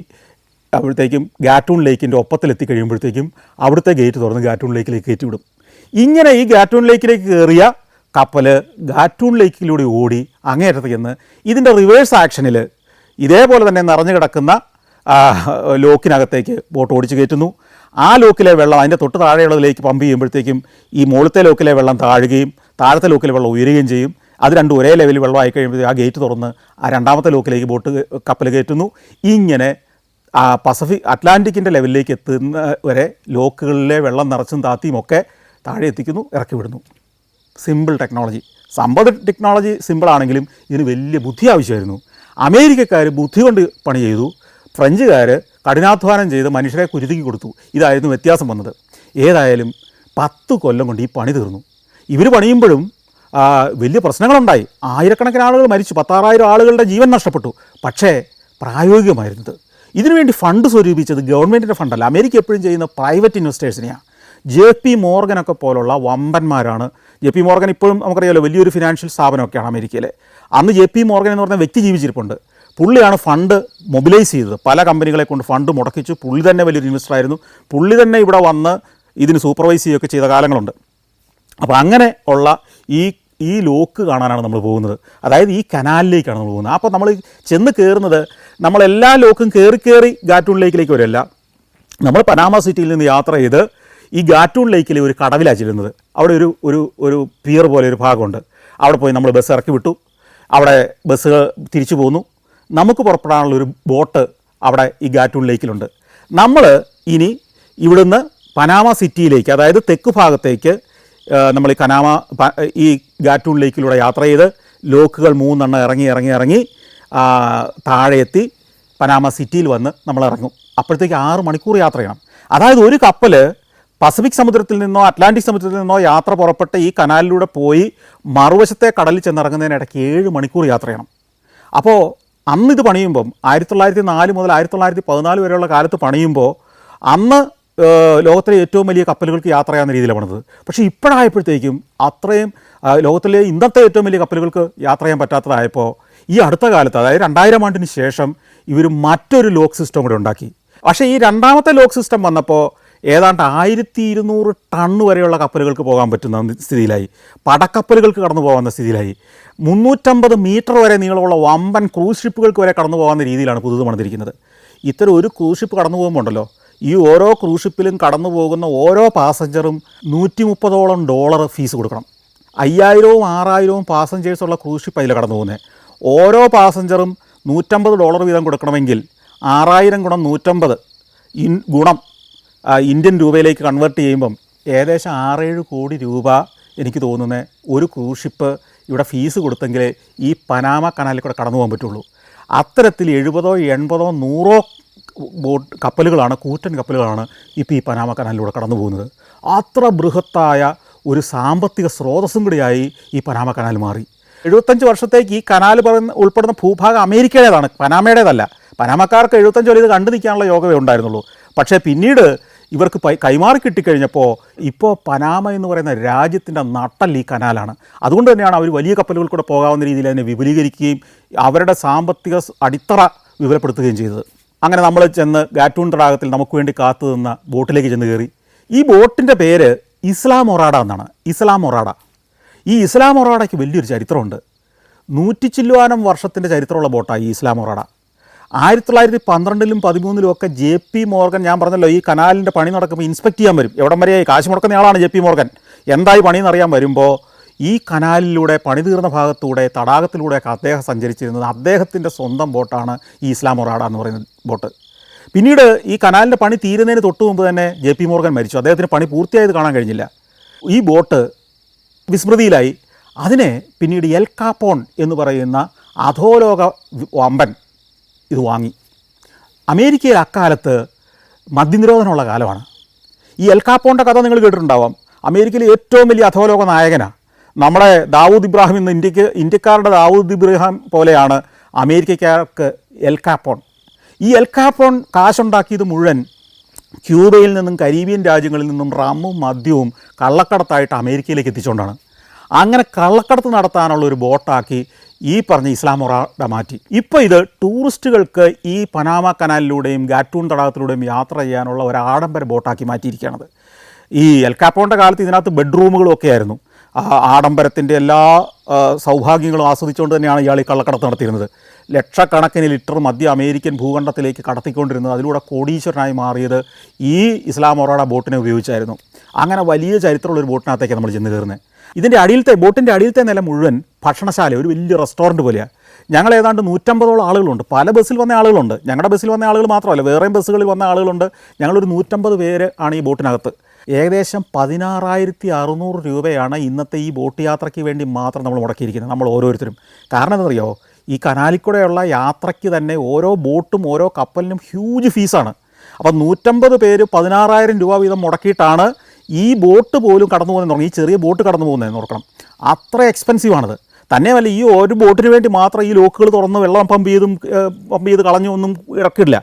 അപ്പോഴത്തേക്കും ഗാറ്റൂൺ ലേക്കിന്റെ ഒപ്പത്തിലെത്തി കഴിയുമ്പോഴത്തേക്കും അവിടുത്തെ ഗേറ്റ് തുറന്ന് ഗാറ്റൂൺ ലേക്കിലേക്ക് കയറ്റി വിടും. ഇങ്ങനെ ഈ ഗാറ്റൂൺ ലേക്കിലേക്ക് കയറിയ കപ്പൽ ഗാറ്റൂൺ ലേക്കിലൂടെ ഓടി അങ്ങേയറ്റത്ത് ചെന്ന് ഇതിന്റെ റിവേഴ്സ് ആക്ഷനിൽ ഇതേപോലെ തന്നെ നിറഞ്ഞു കിടക്കുന്ന ലോക്കിനകത്തേക്ക് ബോട്ട് ഓടിച്ച് കയറ്റുന്നു. ആ ലോക്കിലെ വെള്ളം അതിന്റെ തൊട്ട് താഴെയുള്ളതിലേക്ക് പമ്പ് ചെയ്യുമ്പോഴത്തേക്കും ഈ മുകളിലത്തെ ലോക്കിലെ വെള്ളം താഴുകയും താഴത്തെ ലോക്കിൽ വെള്ളം ഉയരുകയും ചെയ്യും. അത് രണ്ടും ഒരേ ലെവലിൽ വെള്ളമായി കഴിയുമ്പോൾ ആ ഗേറ്റ് തുറന്ന് ആ രണ്ടാമത്തെ ലോക്കിലേക്ക് ബോട്ട് കപ്പൽ കയറ്റുന്നു. ഇങ്ങനെ ആ പസഫിക് അറ്റ്ലാന്റിക്കിന്റെ ലെവലിലേക്ക് എത്തുന്ന വരെ ലോക്കുകളിലെ വെള്ളം നിറച്ചും താത്തിയും ഒക്കെ താഴെ എത്തിക്കുന്നു ഇറക്കി വിടുന്നു. സിമ്പിൾ ടെക്നോളജി സമ്പദ് ടെക്നോളജി സിമ്പിളാണെങ്കിലും ഇതിന് വലിയ ബുദ്ധി ആവശ്യമായിരുന്നു. അമേരിക്കക്കാർ ബുദ്ധി കൊണ്ട് പണി ചെയ്തു. ഫ്രഞ്ചുകാർ കഠിനാധ്വാനം ചെയ്ത് മനുഷ്യരെ കുരുതിക്ക് കൊടുത്തു. ഇതായിരുന്നു വ്യത്യാസം വന്നത്. ഏതായാലും പത്ത് കൊല്ലം കൊണ്ട് ഈ പണി തീർന്നു. ഇവർ പണിയുമ്പോഴും വലിയ പ്രശ്നങ്ങളുണ്ടായി. ആയിരക്കണക്കിന് ആളുകൾ മരിച്ചു പത്താറായിരം ആളുകളുടെ ജീവൻ നഷ്ടപ്പെട്ടു. പക്ഷേ പ്രായോഗികമായിരുന്നത്. ഇതിനുവേണ്ടി ഫണ്ട് സ്വരൂപിച്ചത് ഗവൺമെന്റിന്റെ ഫണ്ടല്ല. അമേരിക്ക എപ്പോഴും ചെയ്യുന്ന പ്രൈവറ്റ് ഇൻവെസ്റ്റേഴ്സിനെയാണ് ജെ പി മോർഗനൊക്കെ പോലുള്ള വമ്പന്മാരാണ്. ജെ പി മോർഗൻ ഇപ്പോഴും നമുക്കറിയാമല്ലോ വലിയൊരു ഫിനാൻഷ്യൽ സ്ഥാപനമൊക്കെയാണ് അമേരിക്കയിലെ. അന്ന് ജെ പി മോർഗൻ എന്ന് പറഞ്ഞ വ്യക്തി ജീവിച്ചിരിപ്പുണ്ട്. പുള്ളിയാണ് ഫണ്ട് മൊബിലൈസ് ചെയ്തത്. പല കമ്പനികളെ കൊണ്ട് ഫണ്ട് മുടക്കിച്ചു പുള്ളി തന്നെ വലിയൊരു ഇൻവെസ്റ്റർ ആയിരുന്നു പുള്ളി തന്നെ ഇവിടെ വന്ന് ഇതിന് സൂപ്പർവൈസ് ചെയ്യുകയൊക്കെ ചെയ്ത കാലങ്ങളുണ്ട്. അപ്പോൾ അങ്ങനെ ഉള്ള ഈ ഈ ലോക്ക് കാണാനാണ് നമ്മൾ പോകുന്നത്. അതായത് ഈ കനാലിലേക്കാണ് നമ്മൾ പോകുന്നത്. അപ്പോൾ നമ്മൾ ചെന്ന് കയറുന്നത് നമ്മളെല്ലാ ലോക്കും കയറി കയറി ഗാറ്റൂൺ ലേക്കിലേക്ക് വരില്ല നമ്മൾ പനാമ സിറ്റിയിൽ നിന്ന് യാത്ര ചെയ്ത് ഈ ഗാറ്റൂൺ ലേക്കിലെ ഒരു കടവിലാണ് ചെല്ലുന്നത്. അവിടെ ഒരു ഒരു ഒരു പിയർ പോലെ ഒരു ഭാഗമുണ്ട്. അവിടെ പോയി നമ്മൾ ബസ് ഇറക്കി വിട്ടു. അവിടെ ബസ് തിരിച്ചു പോന്നു. നമുക്ക് പുറപ്പെടാനുള്ള ഒരു ബോട്ട് അവിടെ ഈ ഗാറ്റൂൺ ലേക്കിലുണ്ട് നമ്മൾ ഇനി ഇവിടുന്ന് പനാമ സിറ്റിയിലേക്ക് അതായത് തെക്ക് ഭാഗത്തേക്ക് നമ്മൾ ഈ കനാമ ഈ ഗാറ്റൂൺ ലേക്കിലൂടെ യാത്ര ചെയ്ത് ലോക്കുകൾ മൂന്നെണ്ണം ഇറങ്ങി ഇറങ്ങി ഇറങ്ങി താഴെ എത്തി പനാമ സിറ്റിയിൽ വന്ന് നമ്മൾ ഇറങ്ങും. അപ്പോഴത്തേക്ക് ആറ് മണിക്കൂർ യാത്ര ചെയ്യണം. അതായത് ഒരു കപ്പൽ പസഫിക് സമുദ്രത്തിൽ നിന്നോ അറ്റ്ലാന്റിക് സമുദ്രത്തിൽ നിന്നോ യാത്ര പുറപ്പെട്ട് ഈ കനാലിലൂടെ പോയി മറുവശത്തെ കടലിൽ ചെന്നിറങ്ങുന്നതിനിടയ്ക്ക് ഏഴ് മണിക്കൂർ യാത്ര ചെയ്യണം. അപ്പോൾ അന്ന് ഇത് പണിയുമ്പം ആയിരത്തി തൊള്ളായിരത്തി നാല് മുതൽ ആയിരത്തി തൊള്ളായിരത്തി പതിനാല് വരെയുള്ള കാലത്ത് പണിയുമ്പോൾ അന്ന് ലോകത്തിലെ ഏറ്റവും വലിയ കപ്പലുകൾക്ക് യാത്ര ചെയ്യാവുന്ന രീതിയിലാണ് പണിത് പക്ഷേ ഇപ്പോഴായപ്പോഴത്തേക്കും അത്രയും ലോകത്തിലെ ഇന്നത്തെ ഏറ്റവും വലിയ കപ്പലുകൾക്ക് യാത്ര ചെയ്യാൻ പറ്റാത്തതായപ്പോൾ ഈ അടുത്ത കാലത്ത് അതായത് രണ്ടായിരം ആണ്ടിന് ശേഷം ഇവർ മറ്റൊരു ലോക്ക് സിസ്റ്റം കൂടെ ഉണ്ടാക്കി. പക്ഷേ ഈ രണ്ടാമത്തെ ലോക്ക് സിസ്റ്റം വന്നപ്പോൾ ഏതാണ്ട് ആയിരത്തി ഇരുന്നൂറ് ടണ്ണ് വരെയുള്ള കപ്പലുകൾക്ക് പോകാൻ പറ്റുന്ന സ്ഥിതിയിലായി. പടക്കപ്പലുകൾക്ക് കടന്നു പോകാവുന്ന സ്ഥിതിയിലായി. മുന്നൂറ്റമ്പത് മീറ്റർ വരെ നീളമുള്ള വമ്പൻ ക്രൂസ് ഷിപ്പുകൾക്ക് വരെ കടന്നു പോകാവുന്ന രീതിയിലാണ് പുതുത് പണിതിരിക്കുന്നത്. ഇത്തരം ഒരു ക്രൂസ് ഷിപ്പ് കടന്നു പോകുമ്പോൾ ഉണ്ടല്ലോ ഈ ഓരോ ക്രൂഷിപ്പിലും കടന്നു പോകുന്ന ഓരോ പാസഞ്ചറും നൂറ്റി മുപ്പതോളം ഡോളർ ഫീസ് കൊടുക്കണം. അയ്യായിരവും ആറായിരവും പാസഞ്ചേഴ്സുള്ള ക്രൂസ് ഷിപ്പ് അതിൽ കടന്നു പോകുന്നത് ഓരോ പാസഞ്ചറും നൂറ്റമ്പത് ഡോളർ വീതം കൊടുക്കണമെങ്കിൽ ആറായിരം ഗുണം നൂറ്റമ്പത് ഇൻ ഗുണം ഇന്ത്യൻ രൂപയിലേക്ക് കൺവേർട്ട് ചെയ്യുമ്പം ഏകദേശം ആറേഴ് കോടി രൂപ എനിക്ക് തോന്നുന്നത് ഒരു ക്രൂഷിപ്പ് ഇവിടെ ഫീസ് കൊടുത്തെങ്കിലേ ഈ പനാമ കനാലിൽ കൂടെ കടന്നു പോകാൻ പറ്റുള്ളൂ. അത്തരത്തിൽ എഴുപതോ എൺപതോ നൂറോ ബോട്ട് കപ്പലുകളാണ് കൂറ്റൻ കപ്പലുകളാണ് ഇപ്പോൾ ഈ പനാമ കനാലിലൂടെ കടന്നു പോകുന്നത്. അത്ര ബൃഹത്തായ ഒരു സാമ്പത്തിക സ്രോതസ്സും കൂടിയായി ഈ പനാമ കനാൽ മാറി. എഴുപത്തഞ്ച് വർഷത്തേക്ക് ഈ കനാൽ പറയുന്ന ഉൾപ്പെടുന്ന ഭൂഭാഗം അമേരിക്കയുടേതാണ്. പനാമയുടേതല്ല. പനാമക്കാർക്ക് എഴുപത്തഞ്ച് വരെ ഇത് കണ്ടു നിൽക്കാനുള്ള യോഗമേ ഉണ്ടായിരുന്നുള്ളൂ. പക്ഷേ പിന്നീട് ഇവർക്ക് കൈമാറി കിട്ടിക്കഴിഞ്ഞപ്പോൾ ഇപ്പോൾ പനാമ എന്ന് പറയുന്ന രാജ്യത്തിന്റെ നട്ടൽ ഈ കനാലാണ്. അതുകൊണ്ട് തന്നെയാണ് അവർ വലിയ കപ്പലുകൾ കൂടെ പോകാവുന്ന രീതിയിൽ അതിനെ വിപുലീകരിക്കുകയും അവരുടെ സാമ്പത്തിക അടിത്തറ വിപുലപ്പെടുത്തുകയും ചെയ്തത്. അങ്ങനെ നമ്മൾ ചെന്ന് ഗാറ്റൂൺ തടാകത്തിൽ നമുക്ക് വേണ്ടി കാത്തു നിന്ന ബോട്ടിലേക്ക് ചെന്ന് കയറി. ഈ ബോട്ടിന്റെ പേര് ഇസ്ലാം ഒറാഡ എന്നാണ്. ഇസ്ലാം ഒറാഡ ഈ ഇസ്ലാം ഒറാഡയ്ക്ക് വലിയൊരു ചരിത്രമുണ്ട്. നൂറ്റി ചില്ലുവാനം വർഷത്തിന്റെ ചരിത്രമുള്ള ബോട്ടാണ് ഈ ഇസ്ലാം ഒറാഡ ആയിരത്തി തൊള്ളായിരത്തി പന്ത്രണ്ടിലും പതിമൂന്നിലും ഒക്കെ ജെ പി മോർഗൻ ഞാൻ പറഞ്ഞല്ലോ ഈ കനാലിന്റെ പണി നടക്കുമ്പോൾ ഇൻസ്പെക്ട് ചെയ്യാൻ വരും. എവിടം വരെയായി? കാശ് മുടക്കുന്ന ആളാണ് ജെ പി മോർഗൻ. എന്തായി പണിയെന്നറിയാൻ വരുമ്പോൾ ഈ കനാലിലൂടെ പണിതീർന്ന ഭാഗത്തൂടെ തടാകത്തിലൂടെയൊക്കെ അദ്ദേഹം സഞ്ചരിച്ചിരുന്നത് അദ്ദേഹത്തിന്റെ സ്വന്തം ബോട്ടാണ് ഈ ഇസ്ലാം മൊറാഡ എന്ന് പറയുന്ന ബോട്ട്. പിന്നീട് ഈ കനാലിന്റെ പണി തീരുന്നതിന് തൊട്ട് മുമ്പ് തന്നെ ജെ പി മോർഗൻ മരിച്ചു. അദ്ദേഹത്തിന് പണി പൂർത്തിയായത് കാണാൻ കഴിഞ്ഞില്ല. ഈ ബോട്ട് വിസ്മൃതിയിലായി. അതിനെ പിന്നീട് എൽ കാപ്പോൺ എന്ന് പറയുന്ന അധോലോക വമ്പൻ ഇത് വാങ്ങി. അമേരിക്കയിൽ അക്കാലത്ത് മദ്യനിരോധനമുള്ള കാലമാണ്. ഈ എൽ കാപ്പോണിന്റെ കഥ നിങ്ങൾ കേട്ടിട്ടുണ്ടാവാം. അമേരിക്കയിലെ ഏറ്റവും വലിയ അധോലോക നായകനാണ് നമ്മുടെ ദാവൂദ് ഇബ്രാഹിം ഇന്ന് ഇന്ത്യയ്ക്ക് ഇന്ത്യക്കാരുടെ ദാവൂദ് ഇബ്രാഹിം പോലെയാണ് അമേരിക്കക്കാർക്ക് എൽ കാപ്പോൺ. ഈ എൽ കാപ്പോൺ കാശുണ്ടാക്കിയത് മുഴുവൻ ക്യൂബയിൽ നിന്നും കരീബിയൻ രാജ്യങ്ങളിൽ നിന്നും റമ്മും മദ്യവും കള്ളക്കടത്തായിട്ട് അമേരിക്കയിലേക്ക് എത്തിച്ചുകൊണ്ടാണ്. അങ്ങനെ കള്ളക്കടത്ത് നടത്താനുള്ള ഒരു ബോട്ടാക്കി ഈ പറഞ്ഞ ഇസ്ലാം മാറ്റി. ഇപ്പോൾ ഇത് ടൂറിസ്റ്റുകൾക്ക് ഈ പനാമ കനാലിലൂടെയും ഗാറ്റൂൺ തടാകത്തിലൂടെയും യാത്ര ചെയ്യാനുള്ള ഒരു ആഡംബര ബോട്ടാക്കി മാറ്റിയിരിക്കുകയാണത്. ഈ എൽക്കാപ്പോണിന്റെ കാലത്ത് ഇതിനകത്ത് ബെഡ്റൂമുകളും ഒക്കെ ആയിരുന്നു ആഡംബരത്തിന്റെ എല്ലാ സൗഭാഗ്യങ്ങളും ആസ്വദിച്ചുകൊണ്ട് തന്നെയാണ് ഇയാൾ ഈ കള്ളക്കടത്ത് നടത്തിയിരുന്നത്. ലക്ഷക്കണക്കിന് ലിറ്റർ മധ്യ അമേരിക്കൻ ഭൂഖണ്ഡത്തിലേക്ക് കടത്തിക്കൊണ്ടിരുന്നത് അതിലൂടെ കോടീശ്വരനായി മാറിയത് ഈ ഇസ്ലാം ഒറാഡ ബോട്ടിനെ ഉപയോഗിച്ചായിരുന്നു. അങ്ങനെ വലിയ ചരിത്രമുള്ള ഒരു ബോട്ടിനകത്തേക്ക് നമ്മൾ ചെന്ന് കയറുന്നത്. ഇതിന്റെ അടിയിലത്തെ ബോട്ടിന്റെ അടിയിലത്തെ നില മുഴുവൻ ഭക്ഷണശാല ഒരു വലിയ റെസ്റ്റോറന്റ് പോലെയാണ്. ഞങ്ങൾ ഏതാണ്ട് നൂറ്റമ്പതോളം ആളുകളുണ്ട്. പല ബസ്സിൽ വന്ന ആളുകളുണ്ട്. ഞങ്ങളുടെ ബസ്സിൽ വന്ന ആളുകൾ മാത്രമല്ല വേറെയും ബസ്സുകളിൽ വന്ന ആളുകളുണ്ട്. ഞങ്ങളൊരു നൂറ്റമ്പത് പേര് ആണ് ഈ ബോട്ടിനകത്ത്. ഏകദേശം പതിനാറായിരത്തി അറുന്നൂറ് രൂപയാണ് ഇന്നത്തെ ഈ ബോട്ട് യാത്രയ്ക്ക് വേണ്ടി മാത്രം നമ്മൾ മുടക്കിയിരിക്കുന്നത് നമ്മൾ ഓരോരുത്തരും. കാരണം എന്താണെന്നറിയോ? ഈ കനാലിക്കൂടെയുള്ള യാത്രയ്ക്ക് തന്നെ ഓരോ ബോട്ടും ഓരോ കപ്പലിനും ഹ്യൂജ് ഫീസാണ് അപ്പം നൂറ്റമ്പത് പേര് പതിനാറായിരം രൂപ വീതം മുടക്കിയിട്ടാണ് ഈ ബോട്ട് പോലും കടന്നു പോകുന്നതെന്ന് തുടങ്ങി ഈ ചെറിയ ബോട്ട് കടന്നു പോകുന്നതെന്ന് ഓർക്കണം. അത്ര എക്സ്പെൻസീവ് ആണത്. ഈ ഒരു ബോട്ടിന് വേണ്ടി മാത്രം ഈ ലോക്കുകൾ തുറന്ന് വെള്ളം പമ്പ് ചെയ്തും പമ്പ് ചെയ്ത് കളഞ്ഞൊന്നും ഇറക്കില്ല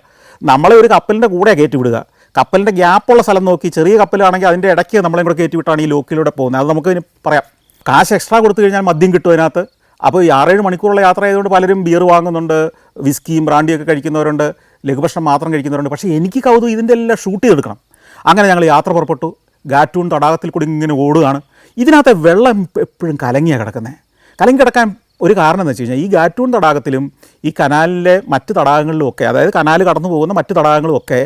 നമ്മളെ ഒരു കപ്പലിന്റെ കൂടെ കയറ്റി വിടുക. കപ്പലിന്റെ ഗ്യാപ്പുള്ള സ്ഥലം നോക്കി ചെറിയ കപ്പലാണെങ്കിൽ അതിന്റെ ഇടയ്ക്ക് നമ്മളെ കൂടെ കയറ്റി വിട്ടാണ് ഈ ലോക്കിലൂടെ പോകുന്നത്. അത് നമുക്ക് പറയാം. കാശ് എക്സ്ട്രാ കൊടുത്തു കഴിഞ്ഞാൽ മദ്യം കിട്ടും അതിനകത്ത്. അപ്പോൾ ഈ ആറേഴ് മണിക്കൂറുള്ള യാത്ര ആയതുകൊണ്ട് പലരും ബിയർ വാങ്ങുന്നുണ്ട് വിസ്കിയും ബ്രാൻഡിയൊക്കെ കഴിക്കുന്നവരുണ്ട് ലഘുഭക്ഷണം മാത്രം കഴിക്കുന്നവരുണ്ട്. പക്ഷേ എനിക്ക് കൗതുകം ഇതിന്റെ എല്ലാം ഷൂട്ട് ചെയ്തെടുക്കണം. അങ്ങനെ ഞങ്ങൾ യാത്ര പുറപ്പെട്ടു. ഗാറ്റൂൺ തടാകത്തിൽ കൂടി ഇങ്ങനെ ഓടുകയാണ്. ഇതിനകത്തെ വെള്ളം എപ്പോഴും കലങ്ങിയാണ് കിടക്കുന്നത് കലങ്ങി കിടക്കാൻ ഒരു കാരണം എന്ന് വെച്ച് കഴിഞ്ഞാൽ ഈ ഗാറ്റൂൺ തടാകത്തിലും ഈ കനാലിലെ മറ്റ് തടാകങ്ങളിലും ഒക്കെ അതായത് കനാൽ കടന്നു പോകുന്ന മറ്റ് തടാകങ്ങളും ഒക്കെ